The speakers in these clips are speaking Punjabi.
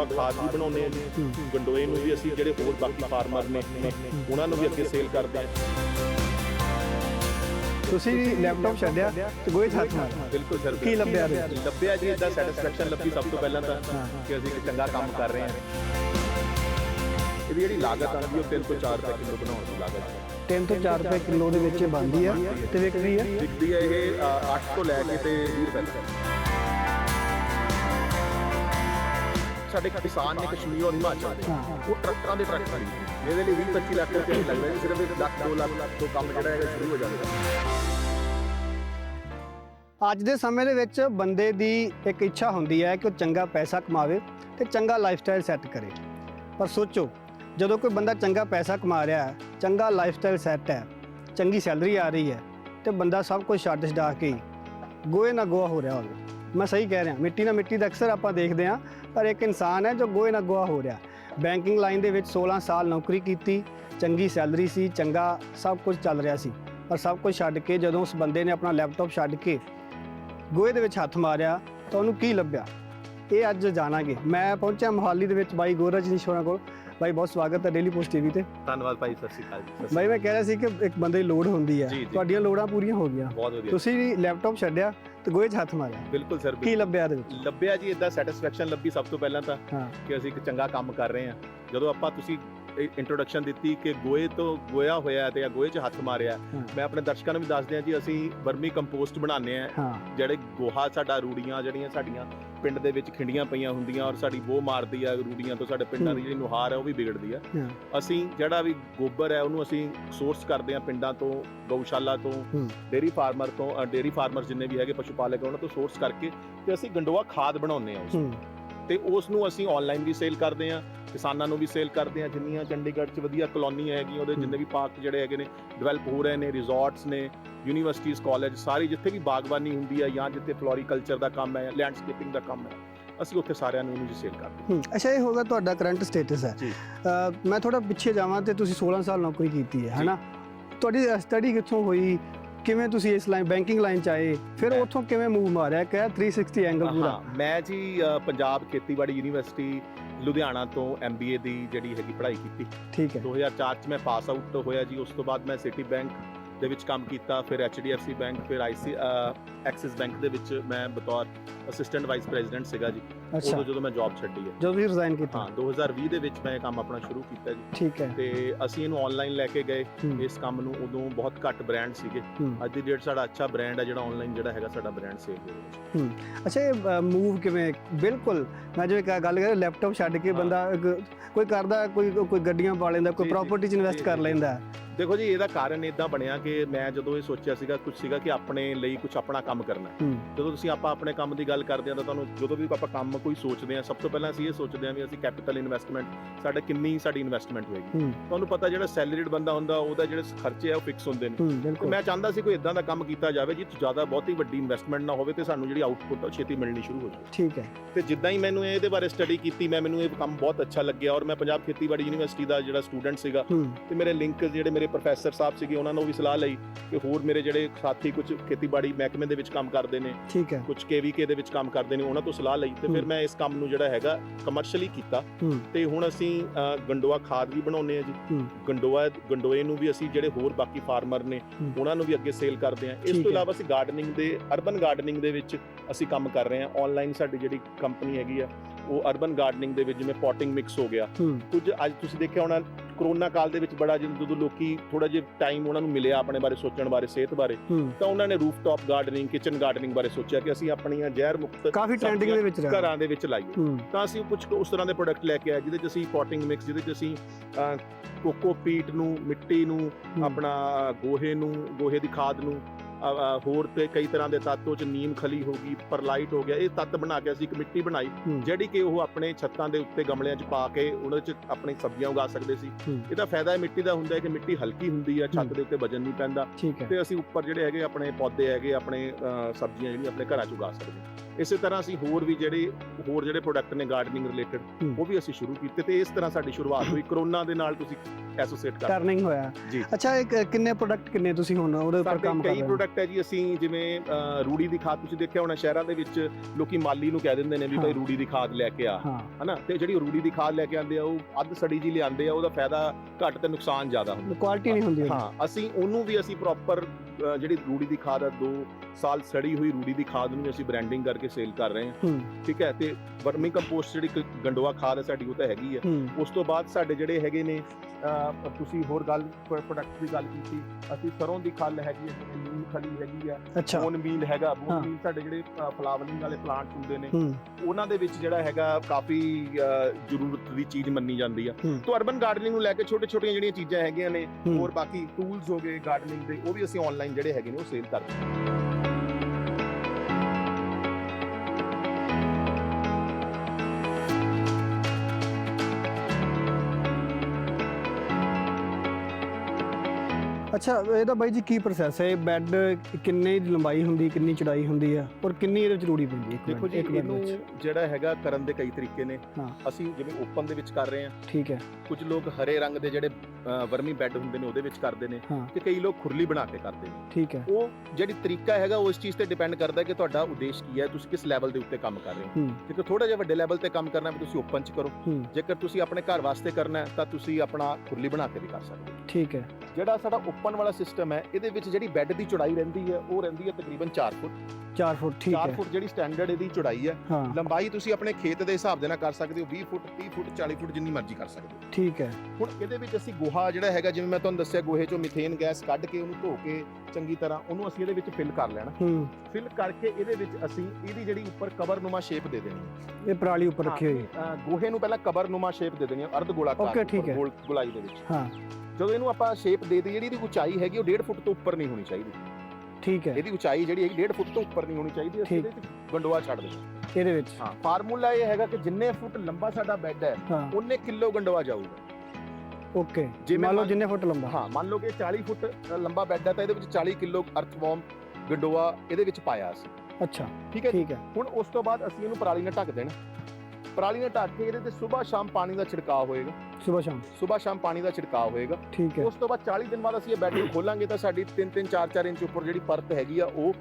ਗੰਡੋਆ ਖਾਦ ਵੀ ਬਣਾਉਂਦੇ ਆ ਜੀ। ਗੰਡੋਏ ਨੂੰ ਵੀ ਅਸੀਂ ਜਿਹੜੇ ਹੋਰ ਬਾਕੀ ਫਾਰਮਰ ਨੇ ਉਹਨਾਂ ਨੂੰ ਵੀ ਅੱਗੇ ਸੇਲ ਕਰਦੇ ਆ। ਤੁਸੀਂ ਲੈਪਟਾਪ ਛੱਡਿਆ ਤੇ ਗੋਏ ਹੱਥ ਮਾਰਿਆ? ਬਿਲਕੁਲ ਸਰ ਕੀ ਲੱਭਿਆ? ਲੱਭਿਆ ਜੀ ਇਦਾਂ ਸੈਟੀਸਫੈਕਸ਼ਨ ਲੱਭੀ ਸਭ ਤੋਂ ਪਹਿਲਾਂ ਤਾਂ ਕਿ ਅਸੀਂ ਇੱਕ ਚੰਗਾ ਕੰਮ ਕਰ ਰਹੇ ਹਾਂ। ਇਹਦੀ ਜਿਹੜੀ ਲਾਗਤ ਆਉਂਦੀ ਉਹ 3 ਤੋਂ 4 ਰੁਪਏ ਕਿਲੋ ਬਣਾਉਣ ਦੀ ਲਾਗਤ ਹੈ। 3 ਤੋਂ 4 ਰੁਪਏ ਕਿਲੋ ਦੇ ਵਿੱਚ ਬਣਦੀ ਆ ਤੇ ਵਿਕਦੀ ਆ ਵਿਕਦੀ ਹੈ ਇਹ 8 ਤੋਂ ਲੈ ਕੇ ਤੇ 20 ਰੁਪਏ ਤੱਕ। ਸਾਡੇ ਕਿਸਾਨ ਨੇ ਕਸ਼ਮੀਰ ਔਰ ਹਿਮਾਚਲ ਦੇ। ਉਹ ਟਰੱਕਾਂ ਦੇ ਟਰੱਕ ਖਰੀਦਦੇ ਇਹਦੇ ਲਈ 20 25 ਲੱਖ ਰੁਪਏ ਲੱਗਦਾ ਜੀ ਸਿਰਫ 1 ਲੱਖ 2 ਲੱਖ ਤੋਂ ਕੰਮ ਜਿਹੜਾ ਹੈਗਾ ਸ਼ੁਰੂ ਹੋ ਜਾਂਦਾ ਅੱਜ ਦੇ ਸਮੇਂ ਦੇ ਵਿੱਚ ਬੰਦੇ ਦੀ ਇੱਕ ਇੱਛਾ ਹੁੰਦੀ ਹੈ ਕਿ ਉਹ ਚੰਗਾ ਪੈਸਾ ਕਮਾਵੇ ਤੇ ਚੰਗਾ ਲਾਈਫਸਟਾਈਲ ਸੈੱਟ ਕਰੇ। ਪਰ ਸੋਚੋ, ਜਦੋਂ ਕੋਈ ਬੰਦਾ ਚੰਗਾ ਪੈਸਾ ਕਮਾ ਰਿਹਾ ਹੈ, ਚੰਗਾ ਲਾਈਫਸਟਾਈਲ ਸੈੱਟ ਹੈ, ਚੰਗੀ ਸੈਲਰੀ ਆ ਰਹੀ ਹੈ ਤੇ ਬੰਦਾ ਸਭ ਕੁਝ ਛੱਡ ਛਡਾ ਕੇ ਗੋਏ ਨਾ ਗੋਆ ਹੋ ਰਿਹਾ ਹੋਵੇ। ਮੈਂ ਸਹੀ ਕਹਿ ਰਿਹਾ, ਮਿੱਟੀ ਨਾਲ ਮਿੱਟੀ ਦਾ ਅਕਸਰ ਆਪਾਂ ਦੇਖਦੇ ਹਾਂ ਪਰ ਇੱਕ ਇਨਸਾਨ ਹੈ ਜੋ ਗੋਏ ਨਾਲ ਗੋਆ ਹੋ ਰਿਹਾ। ਬੈਂਕਿੰਗ ਲਾਈਨ ਦੇ ਵਿੱਚ 16 ਸਾਲ ਨੌਕਰੀ ਕੀਤੀ ਚੰਗੀ ਸੈਲਰੀ ਸੀ ਚੰਗਾ ਸਭ ਕੁਝ ਚੱਲ ਰਿਹਾ ਸੀ। ਪਰ ਸਭ ਕੁਝ ਛੱਡ ਕੇ ਜਦੋਂ ਉਸ ਬੰਦੇ ਨੇ ਆਪਣਾ ਲੈਪਟਾਪ ਛੱਡ ਕੇ ਗੋਹੇ ਦੇ ਵਿੱਚ ਹੱਥ ਮਾਰਿਆ ਤਾਂ ਉਹਨੂੰ ਕੀ ਲੱਭਿਆ? ਇਹ ਅੱਜ ਜਾਣਾਂਗੇ। ਮੈਂ ਪਹੁੰਚਿਆ ਮੋਹਾਲੀ ਦੇ ਵਿੱਚ ਬਾਈ ਗੋਰਜ ਨਿਸ਼ੋਰਾ ਕੋਲ। ਬਾਈ ਬਹੁਤ ਸਵਾਗਤ ਹੈ ਡੇਲੀ ਪੋਸਟ ਟੀਵੀ ਤੇ। ਧੰਨਵਾਦ ਭਾਈ ਸਤਿ ਸ਼੍ਰੀ ਅਕਾਲ ਜੀ ਬਾਈ ਮੈਂ ਕਹਿ ਰਿਹਾ ਸੀ ਕਿ ਇੱਕ ਬੰਦੇ ਦੀ ਲੋੜ ਹੁੰਦੀ ਹੈ। ਤੁਹਾਡੀਆਂ ਲੋੜਾਂ ਪੂਰੀਆਂ ਹੋ ਗਈਆਂ। ਤੁਸੀਂ ਵੀ ਲੈਪਟਾਪ ਛੱਡਿਆ। ਤੇ ਗੋਹੇ 'ਚ ਹੱਥ ਮਾਰਿਆ। ਬਿਲਕੁਲ ਸਰ ਕੀ ਲੱਭਿਆ ਇਹਦੇ ਵਿੱਚ? ਲੱਭਿਆ ਜੀ ਇਦਾਂ ਸੈਟੀਸਫੈਕਸ਼ਨ ਲੱਭੀ ਸਭ ਤੋਂ ਪਹਿਲਾਂ ਤਾਂ ਹਾਂ। ਕਿ ਅਸੀਂ ਇੱਕ ਚੰਗਾ ਕੰਮ ਕਰ ਰਹੇ ਹਾਂ। ਜਦੋਂ ਆਪਾਂ ਤੁਸੀਂ ਇੰਟਰੋਡਕਸ਼ਨ ਦਿੱਤੀ ਕਿ ਗੋਏ ਤੋਂ ਗੋਇਆ ਹੋਇਆ ਤੇ ਜਾਂ ਗੋਏ 'ਚ ਹੱਥ ਮਾਰਿਆ ਹਾਂ। ਮੈਂ ਆਪਣੇ ਦਰਸ਼ਕਾਂ ਨੂੰ ਵੀ ਦੱਸ ਦਿਆਂ ਜੀ ਅਸੀਂ ਵਰਮੀ ਕੰਪੋਸਟ ਬਣਾਉਂਦੇ ਆ ਹਾਂ। ਜਿਹੜੇ ਗੋਹਾ ਸਾਡਾ ਰੂੜੀਆਂ ਜਿਹੜੀਆਂ ਸਾਡੀਆਂ ਪਿੰਡ ਦੇ ਵਿੱਚ ਖਿੰਡੀਆਂ ਪਈਆਂ ਹੁੰਦੀਆਂ ਔਰ ਸਾਡੀ ਬੋਹ ਮਾਰਦੀ ਆ ਰੂੜੀਆਂ ਤੋਂ ਸਾਡੇ ਪਿੰਡਾਂ ਦੀ ਜਿਹੜੀ ਨੁਹਾਰ ਹੈ ਉਹ ਵੀ ਵਿਗੜਦੀ ਆ ਹਾਂ। ਅਸੀਂ ਜਿਹੜਾ ਵੀ ਗੋਬਰ ਹੈ ਉਹਨੂੰ ਅਸੀਂ ਸੋਰਸ ਕਰਦੇ ਆ ਪਿੰਡਾਂ ਤੋਂ ਗਊਸ਼ਾਲਾ ਤੋਂ ਹੂੰ। ਡੇਰੀ ਫਾਰਮਰ ਤੋਂ ਡੇਰੀ ਫਾਰਮਰ ਜਿੰਨੇ ਵੀ ਹੈਗੇ ਪਸ਼ੂ ਪਾਲਕ ਉਹਨਾਂ ਤੋਂ ਸੋਰਸ ਕਰਕੇ ਤੇ ਅਸੀਂ ਗੰਡੋਆ ਖਾਦ ਬਣਾਉਂਦੇ ਆ ਉਸ ਹੂੰ ਤੇ ਉਸ ਨੂੰ ਅਸੀਂ ਆਨਲਾਈਨ ਵੀ ਸੇਲ ਕਰਦੇ ਆ ਕਿਸਾਨਾਂ ਨੂੰ ਵੀ ਸੇਲ ਕਰਦੇ ਆ ਜਿੰਨੀਆਂ ਚੰਡੀਗੜ੍ਹ 'ਚ ਵਧੀਆ ਕਲੋਨੀ ਹੈਗੀ ਉਹਦੇ ਜਿੰਨੇ ਵੀ ਪਾਰਕ ਜਿਹੜੇ ਹੈਗੇ ਨੇ ਡਿਵੈਲਪ ਹੋ ਰਹੇ ਨੇ ਰਿਜ਼ੋਰਟਸ ਨੇ ਯੂਨੀਵਰਸਿਟੀਜ਼ ਕਾਲਜ ਸਾਰੀ ਜਿੱਥੇ ਵੀ ਬਾਗਬਾਨੀ ਹੁੰਦੀ ਹੈ ਜਾਂ ਜਿੱਥੇ ਫਲੋਰੀਕਲਚਰ ਦਾ ਕੰਮ ਹੈ ਲੈਂਡਸਕੇਪਿੰਗ ਦਾ ਕੰਮ ਹੈ ਅਸੀਂ ਉੱਥੇ ਸਾਰਿਆਂ ਨੂੰ ਇਹਨੂੰ ਜੀ ਸੇਲ ਕਰਦੇ ਹੂੰ। ਅੱਛਾ ਇਹ ਹੋਗਾ ਤੁਹਾਡਾ ਕਰੰਟ ਸਟੇਟਸ ਹੈ। ਮੈਂ ਥੋੜਾ ਪਿੱਛੇ ਜਾਵਾਂ ਤੇ ਤੁਸੀਂ 16 ਸਾਲ ਨੌਕਰੀ ਕੀਤੀ ਹੈ ਹੈਨਾ? ਤੁਹਾਡੀ ਸਟੱਡੀ ਕਿੱਥੋਂ ਹੋਈ? ਕਿਵੇਂ ਤੁਸੀਂ ਇਸ ਲਾਈਨ ਬੈਂਕਿੰਗ ਲਾਈਨ ਚ ਆਏ? ਫਿਰ ਉੱਥੋਂ ਕਿਵੇਂ ਮੂਵ ਮਾਰਿਆ? ਕਿ 360 ਐਂਗਲ ਹਾਂ ਪੂਰਾ? ਮੈਂ ਜੀ ਪੰਜਾਬ ਖੇਤੀਬਾੜੀ ਯੂਨੀਵਰਸਿਟੀ ਲੁਧਿਆਣਾ ਤੋਂ ਐਮਬੀਏ ਦੀ ਜਿਹੜੀ ਹੈਗੀ ਪੜ੍ਹਾਈ ਕੀਤੀ। ਠੀਕ ਹੈ। 2004 ਚ ਮੈਂ ਪਾਸ ਆਊਟ ਹੋਇਆ ਜੀ। ਉਸ ਤੋਂ ਬਾਅਦ ਮੈਂ ਸਿਟੀ ਬੈਂਕ ਦੇ ਵਿੱਚ ਕੰਮ ਕੀਤਾ ਫਿਰ ਐਚਡੀਐਫਸੀ ਬੈਂਕ ਫਿਰ ਆਈਸੀ ਐਕਸਿਸ ਬੈਂਕ ਦੇ ਵਿੱਚ ਮੈਂ ਬਤੌਰ ਅਸਿਸਟੈਂਟ ਵਾਈਸ ਪ੍ਰੈਜ਼ੀਡੈਂਟ ਸੀਗਾ ਜੀ। ਅੱਛਾ। ਉਦੋਂ ਜਦੋਂ ਮੈਂ ਜੌਬ ਛੱਡੀ ਹੈ। ਜਦੋਂ ਤੁਸੀਂ ਰਿਜ਼ਾਈਨ ਕੀਤਾ? ਹਾਂ 2020 ਦੇ ਵਿੱਚ ਮੈਂ ਇਹ ਕੰਮ ਆਪਣਾ ਸ਼ੁਰੂ ਕੀਤਾ ਜੀ। ਠੀਕ ਹੈ। ਤੇ ਅਸੀਂ ਇਹਨੂੰ ਆਨਲਾਈਨ ਲੈ ਕੇ ਗਏ। ਹੂੰ, ਇਸ ਕੰਮ ਨੂੰ ਉਦੋਂ ਬਹੁਤ ਘੱਟ ਬ੍ਰਾਂਡ ਸੀਗੇ। ਹੂੰ। ਅੱਜ ਦੀ ਡੇਟ ਸਾਡਾ ਅੱਛਾ ਬ੍ਰਾਂਡ ਹੈ ਜਿਹੜਾ ਆਨਲਾਈਨ ਜਿਹੜਾ ਹੈਗਾ ਸਾਡਾ ਬ੍ਰਾਂਡ ਸੇਲ ਹੋ ਰਿਹਾ ਹੈ। ਅੱਛਾ ਇਹ ਮੂਵ ਕਿਵੇਂ? ਬਿਲਕੁਲ। ਮੈਂ ਜਿਵੇਂ ਕ- ਗੱਲ ਕਰ ਲੈਪਟਾਪ ਛੱਡ ਕੇ ਹਾਂ। ਬੰਦਾ ਇੱਕ- ਕੋਈ ਕਰਦਾ ਕੋਈ ਕੋਈ ਗੱਡੀਆਂ ਪਾ ਲੈਂਦਾ ਕੋਈ ਜੀ, ਜੀ, ਪ੍ਰਾਪਰਟੀ 'ਚ ਇਨਵੈਸਟ ਜੀ, ਕਰ ਜੀ। ਲੈਂਦਾ। ਦੇਖੋ ਜੀ ਇਹਦਾ ਕਾਰਨ ਇਦਾਂ ਬਣਿਆ ਕਿ ਮੈਂ ਜਦੋਂ ਇਹ ਸੋਚਿਆ ਸੀਗਾ ਕੁਝ ਸੀਗਾ ਕਿ ਆਪਣੇ ਲਈ ਕੁਝ ਆਪਣਾ ਕੰਮ ਕਰਨਾ ਹੈ। ਜਦੋਂ ਤੁਸੀਂ ਆਪਾਂ ਆਪਣੇ ਕੰਮ ਦੀ ਗੱਲ ਕਰਦੇ ਹਾਂ ਤਾਂ ਤੁਹਾਨੂੰ ਜਦੋਂ ਵੀ ਆਪਾਂ ਕੰਮ ਕੋਈ ਸੋਚਦੇ ਹਾਂ ਸਭ ਤੋਂ ਪਹਿਲਾਂ ਅਸੀਂ ਇਹ ਸੋਚਦੇ ਹਾਂ ਵੀ ਅਸੀਂ ਕੈਪੀਟਲ ਇਨਵੈਸਟਮੈਂਟ ਸਾਡਾ ਕਿੰਨੀ ਸਾਡੀ ਇਨਵੈਸਟਮੈਂਟ ਹੋਏਗੀ। ਹੂੰ। ਤੁਹਾਨੂੰ ਪਤਾ ਜਿਹੜਾ ਸੈਲਰੀਡ ਬੰਦਾ ਹੁੰਦਾ ਉਹਦਾ ਜਿਹੜੇ ਖਰਚੇ ਆ ਉਹ ਫਿਕਸ ਹੁੰਦੇ ਨੇ। ਹੂੰ ਤੇ ਬਿਲਕੁਲ। ਮੈਂ ਚਾਹੁੰਦਾ ਸੀ ਕੋਈ ਇਦਾਂ ਦਾ ਕੰਮ ਕੀਤਾ ਜਾਵੇ 'ਚ ਜ਼ਿਆਦਾ ਬਹੁਤੀ ਵੱਡੀ ਇਨਵੈਸਟਮੈਂਟ ਨਾ ਹੋਵੇ ਤੇ ਸਾਨੂੰ ਜਿਹੜੀ ਆਊਟਪੁੱਟ ਉਹ ਛੇਤੀ ਮਿਲਣੀ ਸ਼ੁਰੂ ਹੋ ਜਾਵੇ। ਠੀਕ ਹੈ। ਤੇ ਜਿੱਦਾਂ ਹੀ ਮੈਨੂੰ ਇਹਦੇ ਬਾਰੇ ਸਟੱਡੀ ਕੀਤੀ ਮੈਂ ਮੈਨੂੰ ਇਹ ਕੰਮ ਬਹੁਤ ਅੱਛਾ ਲੱਗਿਆ ਔਰ ਮੈਂ ਪੰਜਾਬ ਖੇਤੀਬਾੜੀ ਯੂਨੀਵਰਸਿਟੀ ਦਾ ਜਿਹੜਾ ਸਟੂਡੈਂਟ ਸੀਗਾ ਹੂੰ। ਤੇ ਮੇਰੇ ਲਿੰਕ ਜਿਹੜੇ ਮੇਰੇ ਪ੍ਰੋਫੈਸਰ ਸਾਹਿਬ ਸੀਗੇ ਉਹਨਾਂ ਨੂੰ ਵੀ ਸਲਾਹ ਲਈ ਕਿ ਹੋਰ ਮੇਰੇ ਜਿਹੜੇ ਸਾਥੀ ਕੁਝ ਖੇਤੀਬਾੜੀ ਮਹਿਕਮੇ ਦੇ ਵਿੱਚ ਕੰਮ ਕਰਦੇ ਨੇ ਠੀਕ ਹੈ। ਕੁਝ ਕੇਵੀਕੇ ਦੇ ਵਿੱਚ ਕੰਮ ਕਰਦੇ ਨੇ ਉਹਨਾਂ ਤੋਂ ਸਲਾਹ ਲਈ ਤੇ ਫਿਰ। ਮੈਂ ਇਸ ਕੰਮ ਨੂੰ ਜਿਹੜਾ ਹੈਗਾ ਕਮਰਸ਼ੀਅਲੀ ਕੀਤਾ ਤੇ ਹੁਣ ਅਸੀਂ ਗੰਡੋਆ ਖਾਦ ਵੀ ਬਣਾਉਂਦੇ ਆ ਜੀ। ਗੰਡੋਆ ਗੰਡੋਏ ਨੂੰ ਵੀ ਅਸੀਂ ਜਿਹੜੇ ਹੋਰ ਬਾਕੀ ਫਾਰਮਰ ਨੇ। ਉਹਨਾਂ ਨੂੰ ਵੀ ਅੱਗੇ ਸੇਲ ਕਰਦੇ ਆ ਇਸ ਤੋਂ। ਇਲਾਵਾ ਅਸੀਂ ਗਾਰਡਨਿੰਗ ਦੇ ਅਰਬਨ ਗਾਰਡਨਿੰਗ ਦੇ ਵਿੱਚ ਅਸੀਂ ਕੰਮ ਕਰ ਰਹੇ ਹਾਂ। ਆਨਲਾਈਨ ਸਾਡੀ ਜਿਹੜੀ ਕੰਪਨੀ ਹੈਗੀ ਆ ਉਹ ਅਰਬਨ ਗਾਰਡਨਿੰਗ ਦੇ ਵਿੱਚ ਜਿਵੇਂ ਪੋਟਿੰਗ ਮਿਕਸ ਹੋ ਗਿਆ। ਕੁਝ ਅੱਜ ਤੁਸੀਂ ਦੇਖਿਆ ਹੋਣਾ ਕਰੋਨਾ ਕਾਲ ਦੇ ਵਿੱਚ ਬੜਾ ਜਦੋਂ ਜਦੋਂ ਲੋਕੀ ਥੋੜਾ ਜਿਹਾ ਟਾਈਮ ਉਹਨਾਂ ਨੂੰ ਮਿਲਿਆ ਆਪਣੇ ਬਾਰੇ ਸੋਚਣ ਬਾਰੇ ਸਿਹਤ ਬਾਰੇ ਤਾਂ ਉਹਨਾਂ ਨੇ ਰੂਫਟਾਪ ਗਾਰਡਨਿੰਗ ਕਿਚਨ ਗਾਰਡਨਿੰਗ ਬਾਰੇ ਸੋਚਿਆ ਕਿ ਅਸੀਂ ਆਪਣੀਆਂ ਜ਼ਹਿਰ ਮੁਕਤ ਕਾਫੀ ਟ੍ਰੈਂਡਿੰਗ ਦੇ ਵਿੱਚ ਰਿਹਾ ਘਰਾਂ ਦੇ ਵਿੱਚ ਲਾਈਏ। ਤਾਂ ਅਸੀਂ ਕੁਝ ਉਸ ਤਰ੍ਹਾਂ ਦੇ ਪ੍ਰੋਡਕਟ ਲੈ ਕੇ ਆਏ ਜਿਹਦੇ 'ਚ ਅਸੀਂ ਪੋਟਿੰਗ ਮਿਕਸ ਜਿਹਦੇ 'ਚ ਅਸੀਂ ਕੋਕੋ ਪੀਟ ਨੂੰ ਮਿੱਟੀ ਨੂੰ। ਆਪਣਾ ਗੋਹੇ ਨੂੰ ਗੋਹੇ ਦੀ ਖਾਦ ਨੂੰ ਹੋਰ ਤੇ ਕਈ ਤਰ੍ਹਾਂ ਦੇ ਤੱਤੋਂ ਚ ਨੀਮ ਖਲੀ ਹੋ ਗਈ ਪਰਲਾਈਟ ਹੋ ਗਿਆ ਇਹ ਤੱਤ ਬਣਾ ਕੇ ਅਸੀਂ ਇੱਕ ਮਿੱਟੀ ਬਣਾਈ। ਜਿਹੜੀ ਕਿ ਉਹ ਆਪਣੇ ਛੱਤਾਂ ਦੇ ਉੱਤੇ ਗਮਲਿਆਂ 'ਚ ਪਾ ਕੇ ਉਹਨਾਂ 'ਚ ਆਪਣੀ ਸਬਜ਼ੀਆਂ ਉਗਾ ਸਕਦੇ ਸੀ। ਇਹਦਾ ਫਾਇਦਾ ਹੈ ਮਿੱਟੀ ਦਾ ਹੁੰਦਾ ਹੈ ਕਿ ਮਿੱਟੀ ਹਲਕੀ ਹੁੰਦੀ ਹੈ ਛੱਤ। ਦੇ ਉੱਤੇ ਵਜਨ ਨਹੀਂ ਪੈਂਦਾ ਤੇ ਅਸੀਂ ਉੱਪਰ ਜਿਹੜੇ ਹੈਗੇ ਆਪਣੇ ਪੌਦੇ ਹੈਗੇ ਆਪਣੇ ਸਬਜ਼ੀਆਂ ਜਿਹੜੀਆਂ ਆਪਣੇ ਘਰਾਂ 'ਚ ਉਗਾ ਸਕਦੇ ਹਾਂ ਇਸੇ ਤਰ੍ਹਾਂ ਅਸੀਂ ਹੋਰ ਵੀ ਜਿਹੜੇ ਹੋਰ ਜਿਹੜੇ ਪ੍ਰੋਡਕਟ ਨੇ ਗਾਰਡਨਿੰਗ ਰਿਲੇਟਡ। ਉਹ ਵੀ ਅਸੀਂ ਸ਼ੁਰੂ ਕੀਤੇ ਤੇ ਇਸ ਤਰ੍ਹਾਂ ਸਾਡੀ ਸ਼ੁਰੂਆਤ ਹੋਈ ਕਰੋਨਾ ਦੇ ਨਾਲ ਤੁਸੀਂ ਐਸੋਸੀਏਟ ਕਰ ਟਰਨਿੰਗ ਹੋਇਆ। ਜੀ। ਅੱਛਾ ਇੱਕ ਕਿੰਨੇ ਪ੍ਰੋਡਕਟ ਕਿੰਨੇ ਤੁਸੀਂ ਹੁਣ ਉਹਦੇ ਉੱਪਰ ਕੰਮ ਕਰ ਕਈ ਰਹੇ ਹੋ? ਪ੍ਰੋਡਕਟ ਹੈ ਜੀ ਅਸੀਂ ਜਿਵੇਂ ਰੂੜੀ ਦੀ ਖਾਦ ਤੁਸੀਂ ਦੇਖਿਆ ਹੋਣਾ ਸ਼ਹਿਰਾਂ ਦੇ ਵਿੱਚ ਲੋਕੀ ਮਾਲੀ ਨੂੰ ਕਹਿ ਦਿੰਦੇ ਨੇ ਵੀ। ਭਾਈ ਰੂੜੀ ਦੀ ਖਾਦ ਲੈ ਕੇ ਆ। ਹਨਾ? ਤੇ ਜਿਹੜੀ ਰੂੜੀ ਦੀ ਖਾਦ ਲੈ ਕੇ ਆਉਂਦੇ ਆ ਉਹ ਅੱਧ ਸੜੀ ਜੀ ਲਿਆਉਂਦੇ ਆ ਉਹਦਾ ਫਾਇਦਾ ਘੱਟ ਤੇ ਨੁਕਸਾਨ ਜ਼ਿਆਦਾ ਹੁੰਦਾ। ਕੁਆਲਿਟੀ ਨਹੀਂ ਹੁੰਦੀ। ਹਾਂ ਅਸੀਂ ਉਹਨੂੰ ਵੀ ਅਸੀਂ ਪ੍ਰੋਪਰ ਜਿਹੜੀ ਰੂੜੀ ਦੀ ਖਾਦ ਆ 2 ਸਾਲ ਸੜੀ ਹੋਈ ਰੂੜੀ ਦੀ ਖਾਦ ਨੂੰ ਅਸੀਂ ਬ੍ਰਾਂਡਿੰਗ ਕਰਕੇ ਸੇਲ ਕਰ ਰਹੇ ਹਾਂ। ਠੀਕ ਹੈ? ਤੇ ਵਰਮੀ ਕੰਪੋਸਟ ਜਿਹੜੀ ਗੰਡੋਆ ਖਾਦ ਹੈ ਸਾਡੀ ਉਹ ਤਾਂ ਹੈਗੀ ਹੈ ਹੂੰ। ਉਸ ਤੋਂ ਬਾਅਦ ਸਾਡੇ ਜਿਹੜੇ ਹੈਗੇ ਨੇ ਤੁਸੀਂ ਹੋਰ ਗੱਲ ਪ੍ਰੋਡਕਟ ਦੀ ਗੱਲ ਕੀਤੀ ਅਸੀਂ ਸਰੋਂ ਦੀ ਖੱਲ ਹੈਗੀ ਹੈ ਜਿਵੇਂ ਨੀਮ ਖਲੀ ਹੈਗੀ ਆ ਅੱਛਾ ਬੋਨ ਮੀਲ ਹੈਗਾ। ਬੋਨ ਮੀਲ ਸਾਡੇ ਜਿਹੜੇ ਫਲਾਵਰਿੰਗ ਵਾਲੇ ਪਲਾਂਟਸ ਹੁੰਦੇ ਨੇ ਉਹਨਾਂ ਦੇ ਵਿੱਚ ਜਿਹੜਾ ਹੈਗਾ ਕਾਫੀ ਜ਼ਰੂਰਤ ਦੀ ਚੀਜ਼ ਮੰਨੀ ਜਾਂਦੀ ਆ। ਤੋਂ ਅਰਬਨ ਗਾਰਡਨਿੰਗ ਨੂੰ ਲੈ ਕੇ ਛੋਟੇ ਛੋਟੀਆਂ ਜਿਹੜੀਆਂ ਚੀਜ਼ਾਂ ਹੈਗੀਆਂ ਨੇ। ਹੋਰ ਬਾਕੀ ਟੂਲਸ ਹੋ ਗਏ ਗਾਰਡਨਿੰਗ ਦੇ ਉਹ ਵੀ ਅਸੀਂ ਆਨਲਾਈਨ ਜਿਹੜੇ ਹੈਗੇ ਨੇ ਉਹ ਸੇਲ ਕਰਦੇ ਹਾਂ ਅੱਛਾ ਇਹਦਾ ਬਾਈ ਜੀ ਕੀ ਪ੍ਰੋਸੈਸ ਹੈ? ਇਹ ਬੈੱਡ ਕਿੰਨੇ ਦੀ ਲੰਬਾਈ ਹੁੰਦੀ ਕਿੰਨੀ ਚੌੜਾਈ ਹੁੰਦੀ ਆ? ਔਰ ਕਿੰਨੀ ਇਹਦੇ ਵਿੱਚ ਰੂੜੀ ਪੈਂਦੀ ਹੈ? ਦੇਖੋ ਜੀ ਇਹਨੂੰ। ਜਿਹੜਾ ਹੈਗਾ ਕਰਨ ਦੇ ਕਈ ਤਰੀਕੇ ਨੇ। ਅਸੀਂ ਜਿਵੇਂ ਓਪਨ ਦੇ ਵਿੱਚ ਕਰ ਰਹੇ ਹਾਂ। ਠੀਕ ਹੈ। ਕੁਝ ਲੋਕ ਹਰੇ ਰੰਗ ਦੇ ਜਿਹੜੇ ਵਰਮੀ ਬੈੱਡ ਹੁੰਦੇ ਨੇ ਉਹਦੇ ਵਿੱਚ ਕਰਦੇ ਨੇ। ਤੇ ਕਈ ਲੋਕ ਖੁਰਲੀ ਬਣਾ ਕੇ ਕਰਦੇ ਨੇ। ਠੀਕ ਹੈ। ਉਹ ਜਿਹੜੀ ਤਰੀਕਾ ਹੈਗਾ ਉਹ ਇਸ ਚੀਜ਼ ਤੇ ਡਿਪੈਂਡ ਕਰਦਾ ਕਿ ਤੁਹਾਡਾ ਉਦੇਸ਼ ਕੀ ਹੈ ਤੁਸੀਂ ਕਿਸ ਲੈਵਲ ਦੇ ਉੱਤੇ ਕੰਮ ਕਰ ਰਹੇ ਹੋ। ਜੇਕਰ ਥੋੜਾ ਜਿਹਾ ਵੱਡੇ ਲੈਵਲ ਤੇ ਕੰਮ ਕਰਨਾ ਹੈ ਤੁਸੀਂ ਓਪਨ ਚ ਕਰੋ। ਜੇਕਰ ਤੁਸੀਂ ਆਪਣੇ ਘਰ ਵਾਸਤੇ ਕਰਨਾ ਹੈ ਤਾਂ ਤੁਸੀਂ ਆਪਣਾ ਖੁਰਲੀ ਬਣਾ ਕੇ ਵੀ ਕਰ ਸਕਦੇ ਹੋ। ਠੀਕ ਹੈ। ਜਿਹੜਾ ਸਾਡਾ ਓਪਨ ਵਾਲਾ ਸਿਸਟਮ ਹੈ ਇਹਦੇ ਵਿੱਚ ਜਿਹੜੀ ਬੈੱਡ ਦੀ ਚੌੜਾਈ ਰਹਿੰਦੀ ਹੈ ਉਹ ਰਹਿੰਦੀ ਹੈ ਤਕਰੀਬਨ 4 ਫੁੱਟ। 4 ਫੁੱਟ ਠੀਕ 4 ਹੈ। ਫੁੱਟ ਜਿਹੜੀ ਸਟੈਂਡਰਡ ਇਹਦੀ ਚੌੜਾਈ ਹੈ। ਹਾਂ। ਲੰਬਾਈ ਤੁਸੀਂ ਆਪਣੇ ਖੇਤ ਦੇ ਹਿਸਾਬ ਦੇ ਨਾਲ ਕਰ ਸਕਦੇ ਹੋ 20 ਫੁੱਟ 30 ਫੁੱਟ 40 ਫੁੱਟ ਜਿੰਨੀ ਮਰਜ਼ੀ ਕਰ ਸਕਦੇ ਹੋ। ਠੀਕ ਹੈ। ਹੁਣ ਇਹਦੇ ਵਿੱਚ ਅਸੀਂ ਗੋਹਾ ਜਿਹੜਾ ਹੈਗਾ ਜਿਵੇਂ ਮੈਂ ਤੁਹਾਨੂੰ ਦੱਸਿਆ ਗੋਹੇ ਚੋਂ ਮੀਥੇਨ ਗੈਸ ਕੱਢ ਕੇ ਉਹਨੂੰ ਧੋ ਕੇ ਚੰਗੀ ਤਰ੍ਹਾਂ ਉਹਨੂੰ ਅਸੀਂ ਇਹਦੇ ਵਿੱਚ ਫਿਲ ਕਰ ਲੈਣਾ। ਹੂੰ। ਫਿਲ ਕਰਕੇ ਇਹਦੇ ਵਿੱਚ ਅਸੀਂ ਇਹਦੀ ਜਿਹੜੀ ਉੱਪਰ ਕਵਰ ਨੂਮਾ ਸ਼ੇਪ ਦੇ ਦੇਣੀ ਹੈ। ਇਹ ਪਰਾਲੀ ਉੱਪਰ ਰੱਖੀ ਹੋਈ ਹੈ। ਅਹ ਗੋਹੇ ਨੂੰ ਪਹਿਲਾਂ ਕਵਰ ਨੂਮਾ ਸ਼ੇਪ ਦੇ ਦੇਣੀ ਹੈ ਅਰਧ ਗੋਲਾਕਾਰ Okay, ਠੀਕ ਉੱਪਰ ਹੈ। ਗੋਲ ਗੋਲਾਈ ਦੇ ਵਿੱਚ। ਹਾਂ। ਜਦੋਂ ਇਹਨੂੰ ਆਪਾਂ ਸ਼ੇਪ ਦੇ ਦਈਏ ਜਿਹੜੀ ਇਹਦੀ ਉਚਾਈ ਹੈਗੀ ਉਹ 1.5 ਫੁੱਟ ਤੋਂ ਉੱਪਰ ਨਹੀਂ ਹੋਣੀ ਚਾਹੀਦੀ। ਠੀਕ ਹੈ। ਇਹਦੀ ਉਚਾਈ ਜਿਹੜੀ ਹੈਗੀ 1.5 ਫੁੱਟ ਤੋਂ ਉੱਪਰ ਨਹੀਂ ਹੋਣੀ ਚਾਹੀਦੀ ਅਸੀਂ। ਇਹਦੇ ਵਿੱਚ ਗੰਡੋਆ ਛੱਡ ਦੇਣਾ ਇਹਦੇ ਵਿੱਚ। ਹਾਂ ਫਾਰਮੂਲਾ ਇਹ ਹੈਗਾ ਕਿ ਜਿੰਨੇ ਫੁੱਟ ਲੰਬਾ ਸਾਡਾ ਬੈੱਡ ਹੈ ਉਹਨੇ ਕਿਲੋ ਗੰਡੋਆ ਜਾਊਗਾ। ਓਕੇ। ਜਿਵੇਂ ਮੰਨ ਲਓ ਜਿੰਨੇ ਫੁੱਟ ਲੰਬਾ। ਹਾਂ ਮੰਨ ਲਓ ਕਿ 40 ਫੁੱਟ ਲੰਬਾ ਬੈੱਡ ਹੈ ਤਾਂ ਇਹਦੇ ਵਿੱਚ 40 ਕਿਲੋ ਅਰਥਵਰਮ ਗੰਡੋਆ ਇਹਦੇ ਵਿੱਚ ਪਾਇਆ ਅਸੀਂ। ਅੱਛਾ। ਠੀਕ ਹੈ ਜੀ? ਠੀਕ ਹੈ। ਹੁਣ ਉਸ ਤੋਂ ਬਾਅਦ ਅਸੀਂ ਇਹਨੂੰ ਪਰਾਲੀ ਨਾਲ ਢੱਕ ਦੇਣਾ। ਪਰਾਲੀ ਨਾਲ ਢੱਕ ਕੇ ਇਹਦੇ ਤੇ ਸਵੇਰ ਸ਼ਾਮ ਪਾਣੀ ਦਾ ਛਿੜਕਾਅ ਹੋਏਗਾ। ਸਵੇਰ ਸ਼ਾਮ? ਸਵੇਰ ਸ਼ਾਮ ਪਾਣੀ ਦਾ ਛਿੜਕਾਅ ਹੋਏਗਾ। ਠੀਕ ਹੈ। ਉਸ ਤੋਂ ਬਾਅਦ 40 ਦਿਨ ਬਾਅਦ ਅਸੀਂ ਇਹ ਨੂੰ ਖੋਲਾਂਗੇ ਤਾਂ ਸਾਡੀ 3-3 4-4 ਇੰਚ ਉੱਪਰ ਜਿਹੜੀ ਪਰਤ ਹੈਗੀ ਆ ਉਹ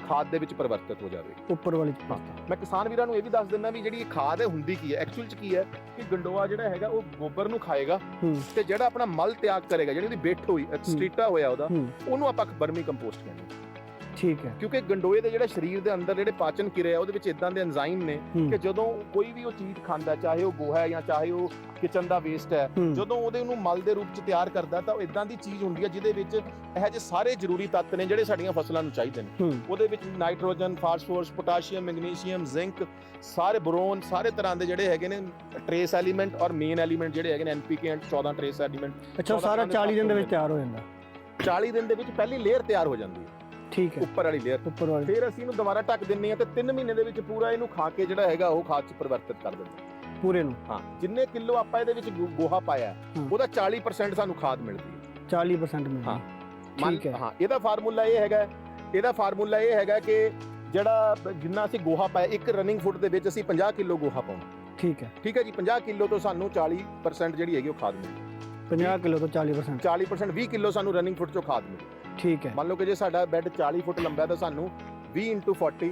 ਖਾਦ ਦੇ ਵਿੱਚ ਪਰਿਵਰਤਿਤ ਹੋ ਜਾਵੇਗੀ। ਉੱਪਰ ਵਾਲੀ ਹਾਂ। ਮੈਂ ਕਿਸਾਨ ਵੀਰਾਂ ਨੂੰ ਇਹ ਵੀ ਦੱਸ ਦਿੰਦਾ ਵੀ ਜਿਹੜੀ ਇਹ ਖਾਦ ਹੈ ਹੁੰਦੀ ਕੀ ਹੈ? ਐਕਚੁਅਲ ਚ ਕੀ ਹੈ? ਕਿ ਗੰਡੋਆ ਜਿਹੜਾ ਹੈਗਾ ਉਹ ਗੋਬਰ ਨੂੰ ਖਾਏਗਾ ਤੇ ਜਿਹੜਾ ਆਪਣਾ ਮਲ ਤਿਆਗ ਕਰੇਗਾ ਜਿਹੜੀ ਉਹਦੀ ਬਿੱਠ ਹੋਈ ਸਟਰੀਟਾ ਹੋਇਆ ਉਹਦਾ ਉਹਨੂੰ ਆਪਾਂ ਬਰਮੀ ਕੰਪੋਸਟ ਕਹਿੰਦੇ ਹਾਂ। ਠੀਕ ਹੈ। ਕਿਉਂਕਿ ਗੰਡੋਏ ਦੇ ਜਿਹੜੇ ਸਰੀਰ ਦੇ ਅੰਦਰ ਜਿਹੜੇ ਪਾਚਨ ਕਿਰਿਆ ਉਹਦੇ ਵਿੱਚ ਇਦਾਂ ਦੇ ਐਂਜ਼ਾਈਮ ਨੇ ਹੂੰ। ਕਿ ਜਦੋਂ ਕੋਈ ਵੀ ਉਹ ਚੀਜ਼ ਖਾਂਦਾ ਚਾਹੇ ਉਹ ਗੋਹਾ ਹੈ ਜਾਂ ਚਾਹੇ ਉਹ ਕਿਚਨ ਦਾ ਵੇਸਟ ਹੈ ਹੂੰ, ਜਦੋਂ ਉਹਦੇ ਨੂੰ ਮਲ ਦੇ ਰੂਪ ਚ ਤਿਆਰ ਕਰਦਾ ਤਾਂ ਉਹ ਇਦਾਂ ਦੀ ਚੀਜ਼ ਹੁੰਦੀ ਹੈ ਜਿਹਦੇ ਵਿੱਚ ਇਹ ਜਿਹੇ ਸਾਰੇ ਜ਼ਰੂਰੀ ਤੱਤ ਨੇ ਜਿਹੜੇ ਸਾਡੀਆਂ ਫਸਲਾਂ ਨੂੰ ਚਾਹੀਦੇ ਨੇ। ਹੂੰ। ਉਹਦੇ ਵਿੱਚ nitrogen phosphorus potassium magnesium zinc ਸਾਰੇ ਬੋਰੋਨ ਸਾਰੇ ਤਰ੍ਹਾਂ ਦੇ ਜਿਹੜੇ ਹੈਗੇ ਨੇ ਟ੍ਰੇਸ ਐਲੀਮੈਂਟ ਔਰ ਮੇਨ ਐਲੀਮੈਂਟ ਜਿਹੜੇ ਹੈਗੇ ਨੇ ਐਨਪੀਕੇ ਐਂਡ 14 ਟ੍ਰੇਸ ਐਲੀਮੈਂਟ ਅੱਛਾ ਉਹ ਸਾਰਾ 40 ਦਿਨ ਦੇ ਵਿੱਚ ਤਿਆਰ ਹੋ ਜਾਂਦਾ। 40 ਦਿਨ ਦੇ ਵਿੱਚ ਪਹਿਲੀ ਲੇਅਰ ਤਿਆਰ ਹੋ ਜਾਂਦੀ ਹੈ। ਠੀਕ ਹੈ। ਉੱਪਰ ਵਾਲੀ ਲੇਅਰ ਉੱਪਰ ਵਾਲੀ। ਫਿਰ ਅਸੀਂ ਇਹਨੂੰ ਦੁਬਾਰਾ ਢੱਕ ਦਿੰਨੇ ਆ ਤੇ 3 ਮਹੀਨੇ ਦੇ ਵਿੱਚ ਪੂਰਾ ਇਹਨੂੰ ਖਾ ਕੇ ਜਿਹੜਾ ਹੈਗਾ ਉਹ ਖਾਦ ਚ ਪਰਿਵਰਤਿਤ ਕਰ ਦਿੰਦੇ ਹਾਂ। ਪੂਰੇ ਨੂੰ। ਹਾਂ ਜਿੰਨੇ ਕਿਲੋ ਆਪਾਂ ਇਹਦੇ ਵਿੱਚ ਗੋ- ਗੋਹਾ ਪਾਇਆ ਹੈ, ਹਾਂ। ਉਹਦਾ 40% ਸਾਨੂੰ ਖਾਦ ਮਿਲਦੀ ਹੈ। 40% ਮਿਲਦਾ ਹਾਂ। ਮੰਨ- ਠੀਕ ਹੈ। ਹਾਂ ਇਹਦਾ ਫਾਰਮੂਲਾ ਇਹ ਹੈਗਾ ਇਹਦਾ ਫਾਰਮੂਲਾ ਇਹ ਹੈਗਾ ਕਿ ਜਿਹੜਾ ਬ- ਜਿੰਨਾ ਅਸੀਂ ਗੋਹਾ ਪਾਇਆ ਇੱਕ ਰਨਿੰਗ ਫੁੱਟ ਦੇ ਵਿੱਚ ਅਸੀਂ 50 ਕਿਲੋ ਗੋਹਾ ਪਾਉਣਾ। ਠੀਕ ਹੈ। ਠੀਕ ਹੈ ਜੀ 50 ਕਿਲੋ ਤੋਂ ਸਾਨੂੰ 40% ਜਿਹੜੀ ਹੈਗੀ ਉਹ ਖਾਦ ਮਿਲਦੀ 50 ਕਿਲੋ ਤੋਂ 40% 40% 20 ਕਿਲੋ ਸਾਨੂੰ ਰਨਿੰਗ ਫੁੱਟ ਚੋਂ ਖਾਦ ਮਿਲਦੀ ਠੀਕ ਹੈ। ਮੰਨ ਲਓ ਕਿ ਜੇ ਸਾਡਾ ਬੈੱਡ 40 ਫੁੱਟ ਲੰਬਾ ਹੈ ਤਾਂ ਸਾਨੂੰ 20 40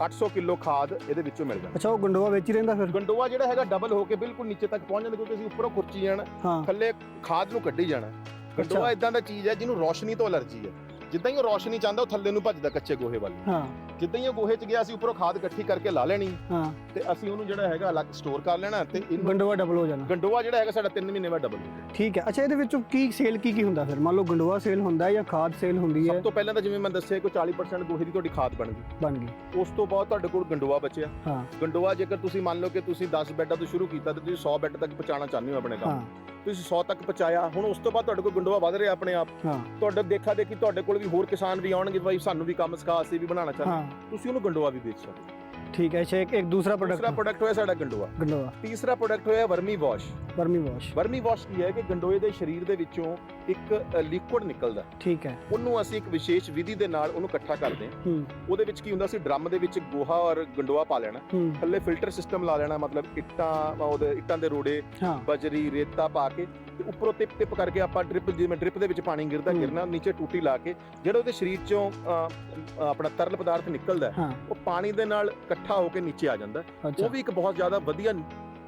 800 ਕਿਲੋ ਖਾਦ ਇਹਦੇ ਵਿੱਚੋਂ ਮਿਲ ਜਾਂਦੀ ਅੱਛਾ ਉਹ ਗੰਡੋਆ ਵਿੱਚ ਹੀ ਰਹਿੰਦਾ ਫਿਰ? ਗੰਡੋਆ ਜਿਹੜਾ ਹੈਗਾ ਡਬਲ ਹੋ ਕੇ ਬਿਲਕੁਲ ਨੀਚੇ ਤੱਕ ਪਹੁੰਚ ਜਾਂਦਾ ਕਿਉਂਕਿ ਅਸੀਂ ਉੱਪਰੋਂ ਖੁਰਚੀ ਜਾਣਾ ਹਾਂ। ਥੱਲੇ ਖਾਦ ਨੂੰ ਕੱਢੀ ਜਾਣਾ। ਗੰਡੋਆ ਇਦਾਂ ਦਾ ਚੀਜ਼ ਹੈ ਜਿਹਨੂੰ ਰੋਸ਼ਨੀ ਤੋਂ ਅਲਰਜੀ ਹੈ। ਜਿੱਦਾਂ ਹੀ ਉਹ ਰੋਸ਼ਨੀ ਚਾਹੁੰਦਾ ਉਹ ਥੱਲੇ ਨੂੰ ਭੱਜਦਾ ਕੱਚੇ ਗੋਹੇ ਵੱਲ ਨੂੰ। ਹਾਂ। ਜਿੱਦਾਂ ਹੀ ਉਹ ਗੋਹੇ 'ਚ ਗਿਆ ਅਸੀਂ ਉੱਪਰੋਂ ਖਾਦ ਇਕੱਠੀ ਕਰਕੇ ਲਾ ਲੈਣੀ। ਹਾਂ। ਤੇ ਅਸੀਂ ਉਹਨੂੰ ਜਿਹੜਾ ਹੈਗਾ ਅਲੱਗ ਸਟੋਰ ਕਰ ਲੈਣਾ ਤੇ ਇਹਨੂੰ ਗੰਡੋਆ ਡਬਲ ਹੋ ਜਾਣਾ। ਗੰਡੋਆ ਜਿਹੜਾ ਹੈਗਾ ਸਾਡਾ 3 ਮਹੀਨੇ ਬਾਅਦ ਡਬਲ ਹੋ ਜਾਏਗਾ ਠੀਕ ਹੈ। ਅੱਛਾ ਇਹਦੇ ਵਿੱਚੋਂ ਕੀ ਸੇਲ ਕੀ ਕੀ ਹੁੰਦਾ ਫਿਰ? ਮੰਨ ਲਓ ਗੰਡੋਆ ਸੇਲ ਹੁੰਦਾ ਹੈ ਜਾਂ ਖਾਦ ਸੇਲ ਹੁੰਦੀ ਹੈ? ਸਭ ਤੋਂ ਪਹਿਲਾਂ ਤਾਂ ਜਿਵੇਂ ਮੈਂ ਦੱਸਿਆ ਕਿ 40% ਗੋਹੇ ਦੀ ਤੁਹਾਡੀ ਖਾਦ ਬਣ ਗਈ। ਬਣ ਗਈ। ਉਸ ਤੋਂ ਬਾਅਦ ਤੁਹਾਡੇ ਕੋਲ ਗੰਡੋਆ ਬਚਿਆ। ਹਾਂ। ਗੰਡੋਆ ਜੇਕਰ ਤੁਸੀਂ ਮੰਨ ਲਓ ਕਿ ਤੁਸੀਂ 10 ਬੈੱਡਾਂ ਤੋਂ ਸ਼ੁਰੂ ਕੀਤਾ ਤੇ ਤੁਸੀਂ 100 ਬੈੱਡ ਤੱਕ ਪਹੁੰਚਾਉਣਾ ਚਾਹੁੰਦੇ ਹੋ ਆਪਣੇ ਕੰਮ। ਹਾਂ। ਤੁਸੀਂ 100 ਤੱਕ ਪਹੁੰਚਾਇਆ ਹੁਣ ਉਸ ਤੋਂ ਬਾਅਦ ਤੁਹਾਡੇ ਕੋਲ ਗੰਡੋਆ ਵੱਧ ਰਿਹਾ ਆਪਣੇ ਆਪ। ਹਾਂ। ਤੁਹਾਡਾ ਦੇਖਾ ਦੇਖੀ ਤੁਹਾਡੇ ਕੋਲ ਵੀ ਹੋਰ ਕਿਸਾਨ ਵੀ ਆਉਣਗੇ ਭਾਈ ਸਾਨੂੰ ਵੀ ਕੰਮ ਸਿਖਾ ਅਸੀਂ ਵੀ ਬਣਾਉਣਾ ਚਾਹੁੰਦੇ। ਤੁਸੀਂ ਉਹਨੂੰ ਗੰਡੋਆ ਵੀ ਵੇਚ ਸਕਦੇ ਹੈ ਅੱਛਾ ਇੱਕ ਇੱਕ ਦੂਸਰਾ ਦੂਸਰਾ ਪ੍ਰੋਡਕਟ ਪ੍ਰੋਡਕਟ ਹੋਇਆ ਸਾਡਾ ਗੰਡੋਆ। ਗੰਡੋਆ। ਤੀਸਰਾ ਪ੍ਰੋਡਕਟ ਹੋਇਆ vermiwash. Vermiwash. Vermiwash ਕੀ ਹੈ ਕਿ ਗੰਡੋਏ ਦੇ ਸਰੀਰ ਦੇ ਵਿੱਚੋਂ ਇੱਕ ਲਿਕੁਇਡ ਨਿਕਲਦਾ। ਠੀਕ ਹੈ। ਉਹਨੂੰ ਅਸੀਂ ਇੱਕ ਵਿਸ਼ੇਸ਼ ਵਿਧੀ ਦੇ ਨਾਲ ਉਹਨੂੰ ਇਕੱਠਾ ਕਰਦੇ ਹਾਂ। ਹੂੰ। ਉਹਦੇ ਵਿੱਚ ਕੀ ਹੁੰਦਾ ਸੀ ਡਰਮ ਦੇ ਵਿੱਚ ਗੋਹਾ ਔਰ ਗੰਡੋਆ ਪਾ ਲੈਣਾ। ਹੂੰ। ਥੱਲੇ ਫਿਲਟਰ ਸਿਸਟਮ ਲਾ ਲੈਣਾ ਮਤਲਬ ਇੱਟਾਂ ਉਹਦੇ ਇੱਟਾਂ ਦੇ ਰੋੜੇ ਹਾਂ। ਬਜਰੀ ਰੇਤਾ ਪਾ ਕੇ ਤੇ ਉੱਪਰੋਂ ਟਿਪ ਟਿਪ ਕਰਕੇ ਆਪਾਂ ਡ੍ਰਿਪ ਜਿਵੇਂ ਡ੍ਰਿਪ ਦੇ ਵਿੱਚ ਪਾਣੀ ਗਿਰਦਾ ਹੂੰ। ਗਿਰਨਾ ਨੀਚੇ ਟੂਟੀ ਲਾ ਕੇ ਜਿਹੜਾ ਉਹਦੇ ਸਰੀਰ ਚੋਂ ਅ, ਅ, ਆਪਣਾ ਤਰਲ ਪਦਾਰਥ ਨਿਕਲਦਾ ਹੈ, ਹਾਂ। ਉਹ ਪਾਣੀ ਦੇ ਨਾਲ ਇਕੱਠਾ ਹੋ ਕੇ ਨੀਚੇ ਆ ਜਾਂਦਾ ਹੈ। ਅੱਛਾ ਉਹ ਵੀ ਇੱਕ ਬਹੁਤ ਜ਼ਿਆਦਾ ਵਧੀਆ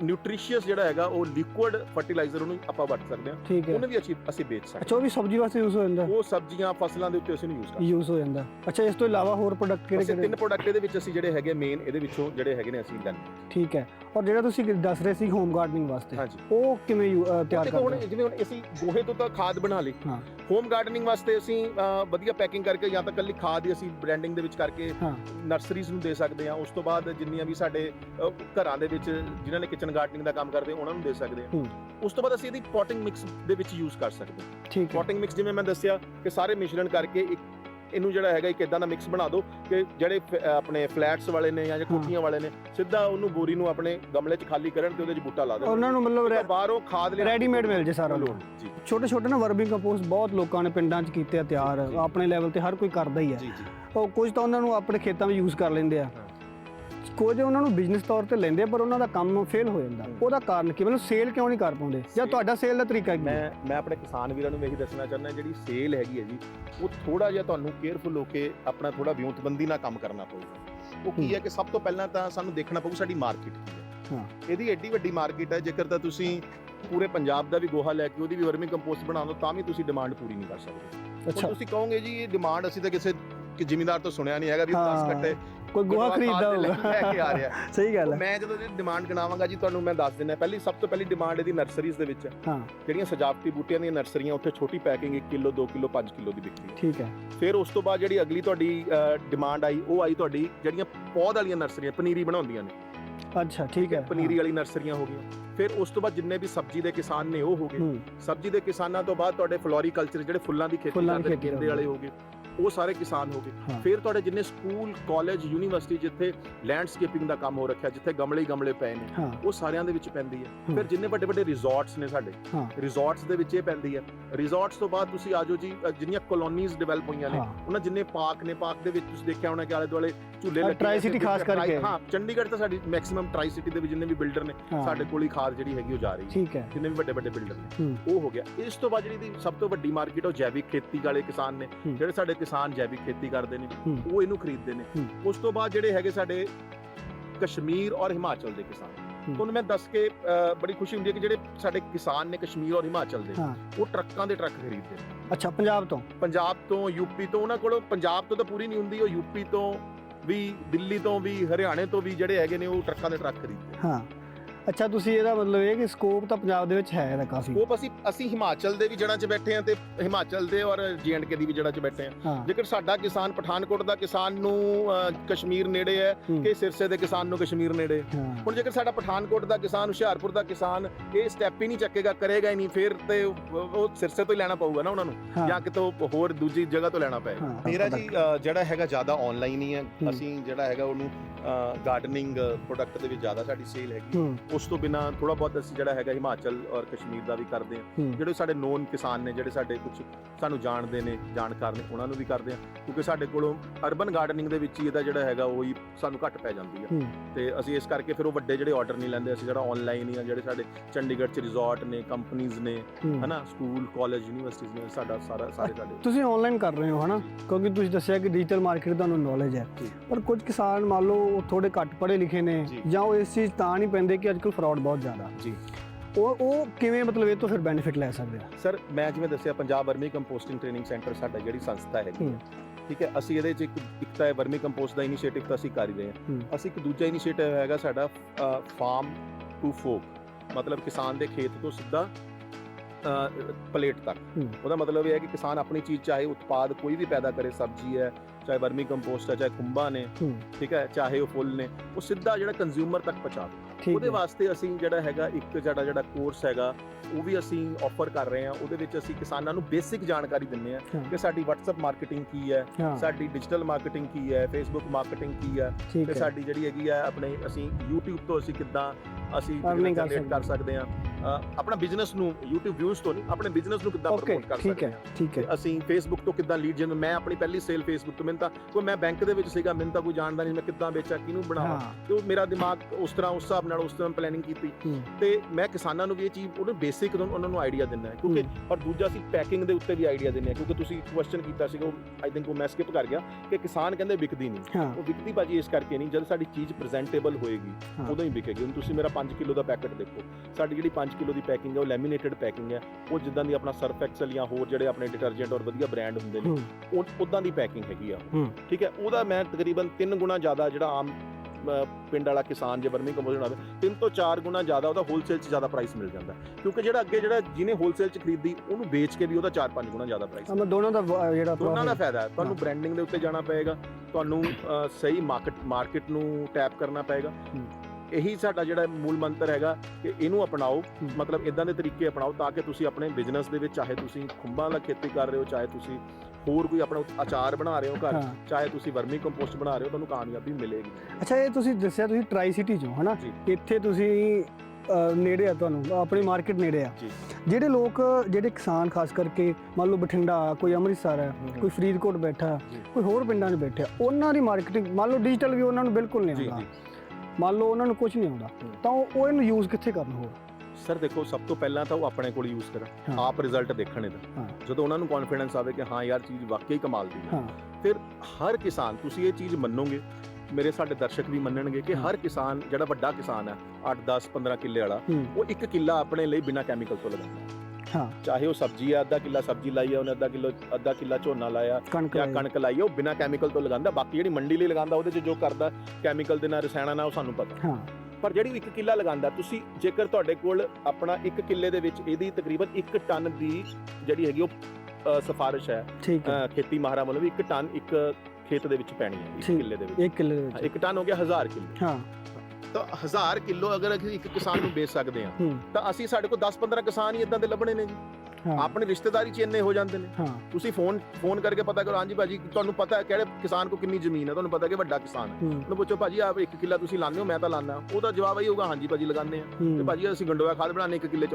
ਨਿਊਟ੍ਰੀਸ਼ੀਅਸ ਜਿਹੜਾ ਹੈਗਾ ਉਹ ਲਿਕੁਇਡ ਫਰਟੀਲਾਈਜ਼ਰ ਉਹਨੂੰ ਆਪਾਂ ਵਰਤ ਸਕਦੇ ਹਾਂ। ਠੀਕ ਹੈ। ਉਹਨੂੰ ਵੀ ਅਸੀਂ ਅਸੀਂ ਵੇਚ ਸਕਦੇ ਅੱਛਾ ਉਹ ਵੀ ਸਬਜ਼ੀ ਵਾਸਤੇ ਯੂਜ਼ ਹੋ ਜਾਂਦਾ? ਉਹ ਸਬਜ਼ੀਆਂ ਫਸਲਾਂ ਦੇ ਉੱਤੇ ਅਸੀਂ ਯੂਜ਼ ਕਰਦੇ ਯੂਜ਼ ਹੋ ਜਾਂਦਾ। ਅੱਛਾ ਇਸ ਤੋਂ ਇਲਾਵਾ ਹੋਰ ਪ੍ਰੋਡਕਟ ਕਿਹੜੇ ਕਿਹੜੇ? ਤਿੰਨ ਪ੍ਰੋਡਕਟ ਇਹਦੇ ਵਿੱਚ ਅਸੀਂ ਜਿਹੜੇ ਹੈਗੇ ਮੇਨ ਇਹਦੇ ਵਿੱਚੋਂ ਜਿਹੜੇ ਹੈਗੇ ਨੇ ਅਸੀਂ ਲੈਂਦੇ। ਠੀਕ ਹੈ। ਔਰ ਜਿਹੜਾ ਤੁਸੀਂ ਦੱਸ ਰਹੇ ਸੀ ਹੋਮ ਗਾਰਡਨਿੰਗ ਵਾਸਤੇ ਉਹ ਕਿਵੇਂ ਤਿਆਰ ਕਰਦੇ ਹੋ? ਜਿਵੇਂ ਹੁਣ ਅਸੀਂ ਗੋਹੇ ਤੋਂ ਤਾਂ ਖਾਦ ਬਣਾ ਲਈ। ਹੋਮ ਗਾਰਡਨਿੰਗ ਵਾਸਤੇ ਅਸੀਂ ਵਧੀਆ ਪੈਕਿੰਗ ਕਰਕੇ ਜਾਂ ਤਾਂ ਕੱਲੀ ਖਾਦ ਹੀ ਅਸੀਂ ਬ੍ਰਾਂਡਿੰਗ ਦੇ ਵਿੱਚ ਕਰਕੇ। ਨਰਸਰੀਜ਼ ਨੂੰ ਦੇ ਸਕਦੇ ਹਾਂ। ਉਸ ਤੋਂ ਬਾਅਦ ਜਿੰਨੀਆਂ ਵੀ ਸਾਡੇ ਘਰਾਂ ਦੇ ਵਿੱਚ ਜਿਨ੍ਹਾਂ ਨੇ ਕਿਚਨ ਗਾਰਡਨਿੰਗ ਦਾ ਕੰਮ ਕਰਦੇ ਉਹਨਾਂ ਨੂੰ ਦੇ ਸਕਦੇ ਹੂੰ। ਉਸ ਤੋਂ ਬਾਅਦ ਅਸੀਂ ਇਹਦੀ ਪੋਟਿੰਗ ਮਿਕਸ ਦੇ ਵਿੱਚ ਯੂਜ਼ ਕਰ ਸਕਦੇ ਹਾਂ ਠੀਕ ਹੈ ਪੋਟਿੰਗ ਮਿਕਸ ਜਿਵੇਂ ਮੈਂ ਦੱਸਿਆ ਕਿ ਸਾਰੇ ਮਿਸ਼ਰਣ ਕਰਕੇ ਇੱਕ ਇਹਨੂੰ ਜਿਹੜਾ ਹੈਗਾ ਇੱਕ ਇਦਾਂ ਦਾ ਮਿਕਸ ਬਣਾ ਦਿਓ ਕਿ ਜਿਹੜੇ ਫ- ਆਪਣੇ ਫਲੈਟਸ ਵਾਲੇ ਨੇ ਜਾਂ। ਕੋਠੀਆਂ ਵਾਲੇ ਨੇ ਸਿੱਧਾ ਉਹਨੂੰ ਬੋਰੀ ਨੂੰ ਆਪਣੇ ਗਮਲੇ 'ਚ ਖਾਲੀ ਕਰਨ ਤੇ ਉਹਦੇ 'ਚ ਬੂਟਾ ਲਾ ਦੇਣ ਉਹਨਾਂ ਨੂੰ ਮਤਲਬ ਬਾਹਰੋਂ ਖਾਦ ਦੀ ਰੈਡੀਮੇਡ ਮਿਲ ਜੇ ਸਾਰਾ ਲੋੜ। ਜੀ ਛੋਟੇ ਛੋਟੇ ਨਾ ਵਰਮੀ ਕੰਪੋਸਟ ਬਹੁਤ ਲੋਕਾਂ ਨੇ ਪਿੰਡਾਂ 'ਚ ਕੀਤੇ ਆ ਤਿਆਰ ਜੀ। ਆਪਣੇ ਲੈਵਲ ਤੇ ਹਰ ਕੋਈ ਕਰਦਾ ਹੀ ਹੈ ਜੀ ਜੀ ਉਹ ਕੁਝ ਤਾਂ ਉਹਨਾਂ ਨੂੰ ਆਪਣੇ ਖੇਤਾਂ ਵਿੱਚ ਯੂਜ਼ ਕਰ ਲੈਂਦੇ ਆ ਹਾਂ। ਕੁਝ ਉਹਨਾਂ ਨੂੰ ਬਿਜ਼ਨਸ ਤੌਰ ਤੇ ਲੈਂਦੇ ਪਰ ਉਹਨਾਂ ਦਾ ਕੰਮ ਫੇਲ ਹੋ ਜਾਂਦਾ। ਉਹਦਾ ਕਾਰਨ ਕੀ? ਮਤਲਬ ਸੇਲ ਕਿਉਂ ਨਹੀਂ ਕਰ ਪਾਉਂਦੇ? ਜਾਂ ਤੁਹਾਡਾ ਸੇਲ ਦਾ ਤਰੀਕਾ ਕੀ ਹੈ? ਮੈਂ ਮੈਂ ਆਪਣੇ ਕਿਸਾਨ ਵੀਰਾਂ ਨੂੰ ਇਹੀ ਦੱਸਣਾ ਚਾਹੁੰਦਾ ਜਿਹੜੀ ਸੇਲ ਹੈਗੀ ਹੈ ਜੀ ਉਹ ਥੋੜਾ ਜਿਹਾ ਤੁਹਾਨੂੰ ਕੇਅਰਫੁਲ ਹੋ ਕੇ ਆਪਣਾ ਥੋੜਾ ਵਿਉਂਤਬੰਦੀ ਨਾਲ ਕੰਮ ਕਰਨਾ ਪਊਗਾ। ਉਹ ਕੀ ਹੂੰ। ਕਿ ਸਭ ਤੋਂ ਪਹਿਲਾਂ ਤਾਂ ਸਾਨੂੰ ਦੇਖਣਾ ਪਊ ਸਾਡੀ ਮਾਰਕੀਟ ਕੀ ਹੈ। ਹਾਂ। ਇਹਦੀ ਐਡੀ ਵੱਡੀ ਮਾਰਕੀਟ ਹੈ ਜੇਕਰ ਤਾਂ ਤੁਸੀਂ ਪੂਰੇ ਪੰਜਾਬ ਦਾ ਵੀ ਗੋਹਾ ਲੈ ਕੇ ਉਹਦੀ ਵੀ ਵਰਮੀ ਕੰਪੋਸਟ ਬਣਾ ਲਓ ਤਾਂ ਵੀ ਤੁਸੀਂ ਡਿਮਾਂਡ ਪੂਰੀ ਨਹੀਂ ਕਰ ਸਕਦੇ। ਅੱਛਾ। ਤੁਸੀਂ ਕਹੋਗੇ ਜੀ ਇਹ ਡਿਮਾਂਡ ਅਸੀਂ ਤਾਂ ਕਿਸੇ ਕਿ ਜ਼ਿਮੀਂਦਾਰ ਤੋਂ ਸੁਣਿਆ ਨਹੀਂ ਹੈਗਾ ਵੀ 10 ਹਾਂ, ਕੱਟੇ ਕੋਈ ਗੋਹਾ ਖਰੀਦਦਾ ਹੋਊਗਾ। ਲੈ ਕੇ ਆ ਰਿਹਾ। ਸਹੀ ਗੱਲ ਹੈ। ਮੈਂ ਜਦੋਂ ਇਹਦੀ ਡਿਮਾਂਡ ਗਿਣਾਵਾਂਗਾ ਜੀ ਤੁਹਾਨੂੰ ਮੈਂ ਦੱਸ ਦਿੰਦਾ ਪਹਿਲੀ ਸਭ ਤੋਂ ਪਹਿਲੀ ਡਿਮਾਂਡ ਇਹਦੀ ਨਰਸਰੀਜ਼ ਦੇ ਵਿੱਚ ਹੈ। ਹਾਂ। ਜਿਹੜੀਆਂ ਸਜਾਵਟੀ ਬੂਟਿਆਂ ਦੀਆਂ ਨਰਸਰੀਆਂ ਉੱਥੇ ਛੋਟੀ ਪੈਕਿੰਗ 1 ਕਿਲੋ 2 ਕਿਲੋ 5 ਕਿਲੋ ਦੀ ਵਿਕਦੀ ਹੈ। ਠੀਕ ਹੈ। ਫਿਰ ਉਸ ਤੋਂ ਬਾਅਦ ਜਿਹੜੀ ਅਗਲੀ ਤੁਹਾਡੀ ਡਿਮਾਂਡ ਆਈ ਉਹ ਆਈ ਤੁਹਾਡੀ ਜਿਹੜੀਆਂ ਪੌਦ ਵਾਲੀਆਂ ਨਰਸਰੀਆਂ ਪਨੀਰੀ ਬਣਾਉਂਦੀਆਂ ਨੇ। ਅੱਛਾ ਠੀਕ ਹੈ। ਪਨੀਰੀ ਵਾਲੀ ਨਰਸਰੀਆਂ ਹੋ ਗਈਆਂ। ਫਿਰ ਉਸ ਤੋਂ ਬਾਅਦ ਜਿੰਨੇ ਵੀ ਸਬਜ਼ੀ ਦੇ ਕਿਸਾਨ ਨੇ ਉਹ ਹੋ ਗਏ। ਸਬਜ਼ੀ ਦੇ ਕਿਸਾਨਾਂ ਤੋਂ ਬਾਅਦ ਤੁਹਾਡੇ ਫਲੋਰੀਕਲਚਰ ਜਿਹੜੇ ਫੁੱਲਾਂ ਦੀ ਖੇਤੀ ਕਰਦੇ ਨੇ ਗੇਂਦੇ ਵਾਲੇ ਹੋ ਗਏ। ਉਹ ਸਾਰੇ ਕਿਸਾਨ ਹੋ ਗਏ। ਫਿਰ ਤੁਹਾਡੇ ਜਿੰਨੇ ਸਕੂਲ ਕਾਲਜ ਯੂਨੀਵਰਸਿਟੀ ਜਿੱਥੇ ਲੈਂਡਸਕੇਪਿੰਗ ਦਾ ਕੰਮ ਹੋ ਰੱਖਿਆ ਜਿੱਥੇ ਗਮਲੇ ਗਮਲੇ ਪਏ ਨੇ ਉਹ ਸਾਰਿਆਂ ਦੇ ਵਿੱਚ ਪੈਂਦੀ ਹੈ। ਫਿਰ ਜਿੰਨੇ ਵੱਡੇ ਵੱਡੇ ਰਿਜ਼ੋਰਟਸ ਨੇ ਸਾਡੇ। ਰਿਜ਼ੋਰਟਸ ਦੇ ਵਿੱਚ ਇਹ ਪੈਂਦੀ ਹੈ ਰਿਜ਼ੋਰਟਸ ਤੋਂ ਬਾਅਦ ਤੁਸੀਂ ਆਜੋ ਜੀ ਜਿੰਨੀਆਂ ਕਲੋਨੀਜ਼ ਡਿਵੈਲਪ ਹੋਈਆਂ ਨੇ ਉਹਨਾਂ ਜਿੰਨੇ ਪਾਰਕ ਨੇ ਪਾਰਕ ਦੇ ਵਿੱਚ ਤੁਸੀਂ ਦੇਖਿਆ ਹੋਣਾ ਕਿ ਆਲੇ ਦੁਆਲੇ ਝੂਲੇ ਲੱਗੇ City ਤੇ ਖਾਸ ਕਰਕੇ। ਹਾਂ ਚੰਡੀਗੜ੍ਹ ਤਾਂ ਸਾਡੀ ਮੈਕਸਿਮਮ ਟਰਾਈ ਸਿਟੀ ਦੇ ਵਿੱਚ ਜਿੰਨੇ ਵੀ ਬਿਲਡਰ ਨੇ ਸਾਡੇ ਕੋਲ ਹੀ ਖਾਦ ਜਿਹੜੀ ਹੈਗੀ ਉਹ ਜਾ ਰਹੀ ਹੈ ਠੀਕ ਹੈ ਜਿੰਨੇ ਵੀ ਵੱਡੇ ਵੱਡੇ ਬਿਲਡਰ ਨੇ। ਉਹ ਹੋ ਗਿਆ ਇਸ ਤੋਂ ਬਾਅਦ ਜਿਹੜੀ ਸਭ ਤੋਂ ਵੱਡੀ ਮਾਰਕੀਟ ਉਹ ਜੈਵਿਕ ਖੇਤੀ ਵਾਲੇ ਕਿਸਾਨ ਨੇ। ਜਿਹੜੇ ਸਾਡੇ ਕਿਸਾਨ ਜੈਵਿਕ ਖੇਤੀ ਕਰਦੇ ਨੇ। ਉਹ ਇਹਨੂੰ ਖਰੀਦਦੇ ਨੇ। ਉਸ ਤੋਂ ਬਾਅਦ ਜਿਹੜੇ ਹੈਗੇ ਸਾਡੇ ਕਸ਼ਮੀਰ ਔਰ ਹਿਮਾਚਲ ਦੇ ਕਿਸਾਨ। ਤੁਹਾਨੂੰ ਮੈਂ ਦੱਸ ਕੇ ਬੜੀ ਖੁਸ਼ੀ ਹੁੰਦੀ ਹੈ ਕਿ ਜਿਹੜੇ ਸਾਡੇ ਕਿਸਾਨ ਨੇ ਕਸ਼ਮੀਰ ਔਰ ਹਿਮਾਚਲ ਦੇ ਉਹ ਟਰੱਕਾਂ ਦੇ ਟਰੱਕ ਖਰੀਦਦੇ ਅੱਛਾ ਪੰਜਾਬ ਤੋਂ ਪੰਜਾਬ ਤੋਂ ਯੂਪੀ ਤੋਂ ਉਹਨਾਂ ਕੋਲੋਂ ਪੰਜਾਬ ਤੋਂ ਤਾਂ ਪੂਰੀ ਨਹੀਂ ਹੁੰਦੀ ਉਹ ਯੂਪੀ ਤੋਂ ਵੀ ਦਿੱਲੀ ਤੋਂ ਵੀ ਹਰਿਆਣੇ ਤੋਂ ਵੀ ਜਿਹੜੇ ਹੈਗੇ ਨੇ ਉਹ ਟਰੱਕਾਂ ਦੇ ਟਰੱਕ ਖਰੀਦਦੇ ਹਾਂ। ਅੱਛਾ ਤੁਸੀਂ ਇਹਦਾ ਮਤਲਬ ਇਹ ਕਿ ਸਕੋਪ ਤਾਂ ਪੰਜਾਬ ਦੇ ਵਿੱਚ ਹੈ ਇਹਦਾ ਕਾਫੀ ਉਹ ਅਸੀਂ ਅਸੀਂ ਹਿਮਾਚਲ ਦੇ ਵੀ ਜੜ੍ਹਾਂ 'ਚ ਬੈਠੇ ਹਾਂ ਤੇ ਹਿਮਾਚਲ ਦੇ ਔਰ ਕੇ ਦੀ ਵੀ ਜੜ੍ਹਾਂ 'ਚ ਬੈਠੇ ਹਾਂ ਜੇਕਰ ਸਾਡਾ ਕਿਸਾਨ ਪਠਾਨਕੋਟ ਦਾ ਕਿਸਾਨ ਨੂੰ ਅ, ਕਸ਼ਮੀਰ ਨੇੜੇ ਹੈ ਹੂੰ। ਕਿ ਸਿਰਸੇ ਦੇ ਕਿਸਾਨ ਨੂੰ ਕਸ਼ਮੀਰ ਨੇੜੇ ਹੈ। ਹਾਂ ਹੁਣ ਜੇਕਰ ਸਾਡਾ ਪਠਾਨਕੋਟ ਦਾ ਕਿਸਾਨ ਹੁਸ਼ਿਆਰਪੁਰ ਦਾ ਕਿਸਾਨ ਇਹ ਸਟੈਪ ਹੀ ਨਹੀਂ ਚੱਕੇਗਾ ਕਰੇਗਾ ਹੀ ਨਹੀਂ ਫਿਰ ਤੇ ਉਹ ਉਹ ਸਿਰਸੇ ਤੋਂ ਹੀ ਲੈਣਾ ਪਊਗਾ ਨਾ ਉਹਨਾਂ ਨੂੰ ਹਾਂ ਜਾਂ ਕਿਤੋਂ ਹੋਰ ਦੂਜੀ ਜਗ੍ਹਾ ਤੋਂ ਲੈਣਾ ਪਏਗਾ ਹਾਂ, ਮੇਰਾ। ਜੀ ਅ, ਜਿਹੜਾ ਹੈਗਾ ਜ਼ਿਆਦਾ ਆਨਲਾਈਨ ਹੀ ਹੈ ਹੂੰ। ਅਸੀਂ ਜਿਹੜਾ ਹੈਗਾ ਉਹਨੂੰ ਗਾਰਡਨਿੰਗ ਪ੍ਰੋਡਕਟ ਦੇ ਵਿੱਚ ਜ਼ਿਆਦਾ ਸਾਡੀ ਸੇਲ ਹੈਗੀ। ਉਸ ਤੋਂ ਬਿਨਾ ਥੋੜਾ ਬਹੁਤ ਅਸੀਂ ਜਿਹੜਾ ਹੈਗਾ ਹਿਮਾਚਲ ਔਰ ਕਸ਼ਮੀਰ ਦਾ ਵੀ ਕਰਦੇ ਹੂੰ। ਜਿਹੜੇ ਸਾਡੇ ਨੋਨ ਕਿਸਾਨ ਨੇ ਜਿਹੜੇ ਸਾਡੇ ਕੁਝ ਸਾਨੂੰ ਜਾਣਦੇ ਨੇ ਜਾਣਕਾਰ ਨੇ ਉਹਨਾਂ ਨੂੰ ਵੀ ਕਰਦੇ ਆ ਕਿਉਂਕਿ ਸਾਡੇ ਕੋਲੋਂ ਅਰਬਨ ਗਾਰਡਨਿੰਗ ਦੇ ਵਿੱਚ ਹੀ ਇਹਦਾ ਜਿਹੜਾ ਹੈਗਾ ਉਹ ਹੀ ਸਾਨੂੰ ਘੱਟ ਪੈ ਜਾਂਦੀ ਹੂੰ। ਤੇ ਅਸੀਂ ਇਸ ਕਰਕੇ ਫਿਰ ਉਹ ਵੱਡੇ ਜਿਹੜੇ ਆਰਡਰ ਨਹੀਂ ਲੈਂਦੇ ਅਸੀਂ ਜਿਹੜਾ ਆਨਲਾਈਨ ਹੀ ਆ ਜਿਹੜੇ ਸਾਡੇ ਚੰਡੀਗੜ੍ਹ ਚ ਰਿਜ਼ੋਰਟ ਨੇ ਕੰਪਨੀਆਂ ਨੇ ਹਨਾ ਸਕੂਲ ਕਾਲਜ ਯੂਨੀਵਰਸਿਟੀਆਂ ਨੇ ਸਾਡਾ ਸਾਰਾ ਸਾਰੇ ਸਾਡੇ। ਤੁਸੀਂ ਆਨਲਾਈਨ ਕਰ ਰਹੇ ਹੋ ਹਨਾ? ਕਿਉਂਕਿ ਤੁਸੀਂ ਦੱਸਿਆ ਕਿ ਡਿਜੀਟਲ ਮਾਰਕੀਟ ਤੁਹਾਨੂੰ ਨੌਲੇਜ ਹੈ। ਪਰ ਕੁਝ ਕਿਸਾਨ ਮੰਨ ਲਓ ਉਹ ਥੋੜੇ ਘੱਟ ਪੜ੍ਹੇ ਲਿਖੇ ਨੇ ਜੀ। ਉਹ ਇਸ ਚੀਜ਼ ਤਾਂ ਨਹੀਂ ਪੈਂਦੇ ਕਿ ਅੱਜਕੱਲ ਫਰਾਡ ਬਹੁਤ ਜ਼ਿਆਦਾ ਜੀ ਉਹ ਉਹ ਕਿਵੇਂ ਮਤਲਬ ਇਹ ਤੋਂ ਫਿਰ ਬੈਨੀਫਿਟ ਲੈ ਸਕਦੇ ਆ ਸਰ ਮੈਂ ਜਿਵੇਂ ਦੱਸਿਆ Punjab vermicomposting training centre ਸਾਡਾ ਜਿਹੜੀ ਸੰਸਥਾ ਹੈਗੀ ਹੂੰ। ਹੈ ਠੀਕ ਹੈ ਅਸੀਂ ਇਹਦੇ 'ਚ ਇੱਕ ਇੱਕ ਤਾਂ ਇਹ ਵਰਮੀ ਕੰਪੋਸਟ ਦਾ ਇਨੀਸ਼ੀਏਟਿਵ ਤਾਂ ਅਸੀਂ ਕਰ ਹੀ ਰਹੇ ਹਾਂ ਹੂੰ। ਅਸੀਂ ਇੱਕ ਦੂਜਾ ਇਨੀਸ਼ੀਏਟਿਵ ਹੈਗਾ ਸਾਡਾ ਫਾਰਮ ਟੂ ਫੋਕ ਮਤਲਬ ਕਿਸਾਨ ਦੇ ਖੇਤ ਤੋਂ ਸਿੱਧਾ ਪਲੇਟ ਤੱਕ ਹੂੰ। ਉਹਦਾ ਮਤਲਬ ਇਹ ਹੈ ਕਿ ਕਿਸਾਨ ਆਪਣੀ ਚੀਜ਼ ਚਾਹੇ ਉਤਪਾਦ ਕੋਈ ਵੀ ਪੈਦਾ ਕਰੇ ਸਬਜ਼ੀ ਹੈ ਚਾਹੇ ਵਰਮੀ ਕੰਪੋਸਟ ਹੈ ਚਾਹੇ ਖੁੰਬਾਂ ਨੇ ਠੀਕ ਹੈ ਚਾਹੇ ਉਹ ਫੁੱਲ ਨੇ ਉਹ ਸਿੱਧਾ ਜਿਹੜਾ ਕੰਜ਼ਿਊਮਰ ਤੱਕ ਪਹੁੰਚਾ ਦੇ ਉਹਦੇ ਵਾਸਤੇ ਅਸੀਂ ਜਿਹੜਾ ਹੈਗਾ ਇੱਕ ਜਿਹੜਾ ਜਿਹੜਾ ਕੋਰਸ ਹੈਗਾ ਉਹ ਵੀ ਅਸੀਂ ਆਫਰ ਕਰ ਰਹੇ ਹਾਂ। ਉਹਦੇ ਵਿੱਚ ਅਸੀਂ ਕਿਸਾਨਾਂ ਨੂੰ ਬੇਸਿਕ ਜਾਣਕਾਰੀ ਦਿੰਦੇ ਹਾਂ ਹਾਂ। ਕਿ ਸਾਡੀ WhatsApp ਮਾਰਕੀਟਿੰਗ ਕੀ ਹੈ ਸਾਡੀ ਡਿਜੀਟਲ ਮਾਰਕੀਟਿੰਗ ਕੀ ਹੈ Facebook ਮਾਰਕੀਟਿੰਗ ਕੀ ਹੈ ਤੇ ਸਾਡੀ ਜਿਹੜੀ ਹੈਗੀ ਆ ਆਪਣੇ ਅਸੀਂ YouTube ਤੋਂ ਅਸੀਂ ਕਿੱਦਾਂ ਅਸੀਂ Earning ਕਰ generate ਕਰ ਸਕਦੇ ਹਾਂ। ਅ, ਆਪਣਾ ਬਿਜ਼ਨਸ ਨੂੰ YouTube ਵਿਊਜ਼ ਤੋਂ ਨਹੀਂ ਆਪਣੇ ਬਿਜ਼ਨਸ ਨੂੰ ਕਿੱਦਾਂ ਓਕੇ ਪ੍ਰਮੋਟ ਕਰ ਠੀਕ ਸਕਦੇ ਹੈ ਠੀਕ ਹੈ। ਅਸੀਂ Facebook ਤੋਂ ਕਿੱਦਾਂ ਲੀਡ ਜਿਵੇਂ ਮੈਂ ਆਪਣੀ ਪਹਿਲੀ ਸੇਲ Facebook ਤੋਂ ਮੈਨੂੰ ਤਾਂ ਕੋਈ ਮੈਂ ਬੈਂਕ ਦੇ ਵਿੱਚ ਸੀਗਾ ਮੈਨੂੰ ਤਾਂ ਕੋਈ ਜਾਣਦਾ ਨਹੀਂ ਮੈਂ ਕਿੱਦਾਂ ਵੇਚਾਂ ਕਿਹਨੂੰ ਬਣਾਵਾਂ। ਹਾਂ। ਤੇ ਉਹ ਮੇਰਾ ਦਿਮਾਗ ਉਸ ਤਰ੍ਹਾਂ ਉਸ ਹਿਸਾਬ ਨਾਲ ਉਸ ਤਰ੍ਹਾਂ ਪਲੈਨਿੰਗ ਕੀਤੀ। ਹੂੰ। ਤੇ ਮੈਂ ਕਿਸਾਨਾਂ ਨੂੰ ਵੀ ਇਹ ਚੀਜ਼ ਉਹਨੂੰ ਬੇਸਿਕ ਉਹਨਾਂ ਨੂੰ ਆਈਡੀਆ ਦਿੰਦਾ ਹੈ। ਕਿਉਂਕਿ ਔਰ ਦੂਜਾ ਅਸੀਂ ਪੈਕਿੰਗ ਦੇ ਉੱਤੇ ਵੀ ਆਈਡੀਆ ਦਿੰਦੇ ਹਾਂ ਕਿਉਂਕਿ ਤੁਸੀਂ ਕੁਐਸਚਨ ਕੀਤਾ ਸੀਗਾ ਉਹ ਆਈ ਥਿੰਕ ਉਹ ਮੈਂ ਸਕਿਪ ਕਰ ਗਿਆ ਕਿ ਕਿਸਾਨ ਕਹਿੰਦੇ ਵਿਕਦੀ ਨਹੀਂ। ਹਾਂ। ਉਹ ਵਿਕਦੀ ਭਾਜੀ ਇਸ ਕਰਕੇ ਨਹੀਂ ਜਦ ਸਾਡੀ ਚੀਜ਼ ਪ੍ਰੈਜ਼ੈਂਟੇਬਲ ਹੋਏਗੀ ਹਾਂ। ਉਦੋਂ ਹੀ ਵਿਕੇਗੀ। ਹੁਣ ਤੁਸੀਂ ਮੇਰਾ 5 ਕਿਲੋ ਦਾ ਪੈਕੇਟ ਦੇਖੋ। ਸਾਡੀ ਜਿਹੜੀ 5 ਕਿਲੋ ਦੀ ਪੈਕਿੰਗ ਹੈ ਉਹ ਲੈਮੀਨੇਟਡ ਪੈਕਿੰਗ ਹੈ। ਉਹ ਜਿੱਦਾਂ ਦੀ ਆਪਣਾ ਸਰਫ ਐਕਸਲ ਜਾਂ ਹੋਰ ਜਿਹੜੇ ਆਪਣੇ ਡਿਟਰਜੈਂਟ ਔਰ ਵਧੀਆ ਬ੍ਰਾਂਡ ਹੁੰਦੇ ਨੇ ਉਹ ਉਦਾਂ ਦੀ ਪੈਕਿੰਗ ਹੈਗੀ ਆ। ਠੀਕ ਹੈ ਉਹਦਾ ਮੈਂ ਤਕਰੀਬਨ 3 ਗੁਣਾ ਜ਼ਿਆਦਾ ਜਿਹੜਾ ਆਮ ਪਿੰਡ ਵਾਲਾ ਕਿਸਾਨ ਜੇ ਵਰਮੀ ਕੰਪੋਸਟ ਬਣਾਵੇ 3 ਤੋਂ 4 ਗੁਣਾ ਜ਼ਿਆਦਾ ਉਹਦਾ ਹੋਲਸੇਲ 'ਚ ਜ਼ਿਆਦਾ ਪ੍ਰਾਈਸ ਮਿਲ ਜਾਂਦਾ। ਕਿਉਂਕਿ ਜਿਹੜਾ ਅੱਗੇ ਜਿਹੜਾ ਜਿਹਨੇ ਹੋਲਸੇਲ 'ਚ ਖਰੀਦੀ ਉਹਨੂੰ ਵੇਚ ਕੇ ਵੀ ਉਹਦਾ 4-5 ਗੁਣਾ ਜ਼ਿਆਦਾ ਪ੍ਰਾਈਸ ਅਮਾ ਦੋਨੋਂ ਦਾ ਜਿਹੜਾ ਦੋਨਾਂ ਦਾ ਫਾਇਦਾ ਹੈ। ਤੁਹਾਨੂੰ ਬ੍ਰਾਂਡਿੰਗ ਦੇ ਉੱਤੇ ਜਾਣਾ ਪਏਗਾ ਤੁਹਾਨੂੰ ਸਹੀ ਮਾਰਕੀਟ ਮਾਰਕੀਟ ਨੂੰ ਟੈਪ ਕਰਨਾ ਪਏਗਾ। ਇਹੀ ਸਾਡਾ ਜਿਹੜਾ ਮੂਲ ਮੰਤਰ ਹੈਗਾ ਕਿ ਇਹਨੂੰ ਅਪਣਾਓ। ਮਤਲਬ ਇਦਾਂ ਦੇ ਤਰੀਕੇ ਅਪਣਾਓ ਤਾਂ ਕਿ ਤੁਸੀਂ ਆਪਣੇ ਬਿਜ਼ਨਸ ਦੇ ਵਿੱਚ ਚਾਹੇ ਤੁਸੀਂ ਖੁੰਬਾਂ ਦਾ ਖੇਤੀ ਕਰ ਰਹੇ ਹੋ ਚਾਹੇ ਤੁਸੀਂ ਹੋਰ ਕੋਈ ਆਪਣਾ ਅਚਾਰ ਬਣਾ ਰਹੇ ਹੋ ਘਰ ਚਾਹੇ ਤੁਸੀਂ ਵਰਮੀ ਕੰਪੋਸਟ ਬਣਾ ਰਹੇ ਹੋ ਤੁਹਾਨੂੰ ਕਾਮਯਾਬੀ ਮਿਲੇਗੀ ਅੱਛਾ ਇਹ ਤੁਸੀਂ ਦੱਸਿਆ ਤੁਸੀਂ ਟਰਾਈ ਸਿਟੀ ਚੋਂ ਹਨਾ। ਇੱਥੇ ਤੁਸੀਂ ਨੇੜੇ ਆ ਤੁਹਾਨੂੰ ਆਪਣੀ ਮਾਰਕੀਟ ਨੇੜੇ ਆ। ਜਿਹੜੇ ਲੋਕ ਜਿਹੜੇ ਕਿਸਾਨ ਖਾਸ ਕਰਕੇ ਮੰਨ ਲਓ ਬਠਿੰਡਾ ਕੋਈ ਅੰਮ੍ਰਿਤਸਰ ਹੈ ਕੋਈ ਫਰੀਦਕੋਟ ਬੈਠਾ। ਕੋਈ ਹੋਰ ਪਿੰਡਾਂ 'ਚ ਬੈਠਾ ਉਹਨਾਂ ਦੀ ਮਾਰਕੀਟਿੰਗ ਮੰਨ ਲਓ ਡਿਜੀਟਲ ਵੀ ਉਹਨਾਂ ਨੂੰ ਬਿਲਕੁਲ ਨਹੀਂ ਆਉਂਦਾ ਮੰਨ ਲਓ ਉਹਨਾਂ ਨੂੰ ਕੁਝ ਨਹੀਂ ਆਉਂਦਾ। ਤਾਂ ਉਹ ਉਹ ਇਹਨੂੰ ਯੂਜ਼ ਕਿੱਥੇ ਕਰਨ ਹੋਰ ਸਰ ਦੇਖੋ ਸਭ ਤੋਂ ਪਹਿਲਾਂ ਤਾਂ ਉਹ ਆਪਣੇ ਕੋਲ ਯੂਜ਼ ਕਰਨ ਹਾਂ। ਆਪ ਰਿਜ਼ਲਟ ਦੇਖਣ ਇਹਦਾ ਹਾਂ। ਜਦੋਂ ਉਹਨਾਂ ਨੂੰ ਕੌਨਫੀਡੈਂਸ ਆਵੇ ਕਿ ਹਾਂ ਯਾਰ ਚੀਜ਼ ਵਾਕਈ ਕਮਾਲ ਦੀ ਹੈ ਹਾਂ ਫਿਰ ਹਰ ਕਿਸਾਨ ਤੁਸੀਂ ਇਹ ਚੀਜ਼ ਮੰਨੋਗੇ ਮੇਰੇ ਸਾਡੇ ਦਰਸ਼ਕ ਵੀ ਮੰਨਣਗੇ ਕਿ। ਹਰ ਕਿਸਾਨ ਜਿਹੜਾ ਵੱਡਾ ਕਿਸਾਨ ਹੈ 8 10 15 ਕਿੱਲੇ ਵਾਲਾ ਹੂੰ ਉਹ ਇੱਕ ਕਿੱਲਾ ਆਪਣੇ ਲਈ ਬਿਨਾ ਕੈਮੀਕਲ ਤੋਂ ਲਗਾਉਂਦਾ ਹੈ। ਹਾਂ। ਚਾਹੇ ਉਹ ਸਬਜ਼ੀ ਹੈ ਅੱਧਾ ਕਿੱਲਾ ਸਬਜ਼ੀ ਲਾਈ ਹੈ ਉਹਨੇ ਅੱਧਾ ਕਿਲੋ ਅੱਧਾ ਕਿੱਲਾ ਝੋਨਾ ਲਾਇਆ ਕਣਕ ਜਾਂ ਲਾਈ। ਕਣਕ ਲਾਈ ਉਹ ਬਿਨਾ ਕੈਮੀਕਲ ਤੋਂ ਲਗਾਉਂਦਾ ਬਾਕੀ ਜਿਹੜੀ ਮੰਡੀ ਲਈ ਲਗਾਉਂਦਾ ਉਹਦੇ 'ਚ ਜੋ ਕਰਦਾ ਕੈਮੀਕਲ ਦੇ ਨਾਲ ਰਸਾਇਣਾ ਨਾਲ ਉਹ ਸਾਨੂੰ ਪਤਾ। ਹਾਂ। ਪਰ ਜਿਹੜੀ ਇੱਕ ਕਿੱਲਾ ਲਗਾਉਂਦਾ ਤੁਸੀਂ ਜੇਕਰ ਤੁਹਾਡੇ ਕੋਲ ਆਪਣਾ ਇੱਕ ਕਿੱਲੇ ਦੇ ਵਿੱਚ ਇਹਦੀ ਤਕਰੀਬਨ 1 ਟਨ ਦੀ ਜਿਹੜੀ ਹੈਗੀ ਉਹ ਅ, ਸਿਫਾਰਿਸ਼ ਹੈ ਠੀਕ ਹੈ। ਅ, ਖੇਤੀ ਮਾਹਰਾਂ ਵੱਲੋਂ ਵੀ 1 ਟਨ ਇੱਕ ਖੇਤ ਦੇ ਵਿੱਚ ਪੈਣੀ ਹੈ ਇੱਕ ਠੀਕ। ਕਿੱਲੇ ਦੇ ਵਿੱਚ। 1 ਕਿੱਲੇ ਦੇ ਵਿੱਚ। ਇੱਕ ਟਨ ਹੋ ਗਿਆ 1000 ਕਿਲੋ। ਹਾਂ। ਤਾਂ 1000 ਕਿਲੋ ਅਗਰ ਅਸੀਂ ਇੱਕ ਕਿਸਾਨ ਨੂੰ ਵੇਚ ਸਕਦੇ ਹੂੰ ਤਾਂ ਅਸੀਂ ਸਾਡੇ ਕੋਲ 10-15 ਕਿਸਾਨ ਹੀ ਇਦਾਂ ਦੇ ਲੱਭਣੇ ਨੇ ਜੀ। ਹਾਂ। ਆਪਣੀ ਰਿਸ਼ਤੇਦਾਰੀ 'ਚ ਇੰਨੇ ਹੋ ਜਾਂਦੇ ਨੇ। ਹਾਂ। ਤੁਸੀਂ ਫੋਨ ਫੋਨ ਕਰਕੇ ਪਤਾ ਕਰੋ ਹਾਂਜੀ ਭਾਜੀ ਤੁਹਾਨੂੰ ਪਤਾ ਹੈ ਕਿਹੜੇ ਕਿਸਾਨ ਕੋ ਕਿੰਨੀ ਜ਼ਮੀਨ ਹੈ ਤੁਹਾਨੂੰ ਪਤਾ ਕਿ ਵੱਡਾ ਕਿਸਾਨ ਹੈ। ਹੂੰ। ਉਹਨੂੰ ਪੁੱਛੋ ਭਾਜੀ ਆਪ ਇੱਕ ਕਿੱਲਾ ਤੁਸੀਂ ਲਾਉਂਦੇ ਹੋ ਮੈਂ ਤਾਂ ਲਾਉਂਦਾ। ਉਹਦਾ ਜਵਾਬ ਇਹੀ ਹੋਊਗਾ ਹਾਂਜੀ ਭਾਜੀ ਲਗਾਉਂਦੇ ਆ ਤੇ ਹੂੰ ਭਾਜੀ ਅਸੀਂ ਗੰਡੋਆ ਖਾਦ ਬਣਾਉਂਦੇ ਇੱਕ ਕਿੱਲੇ 'ਚ।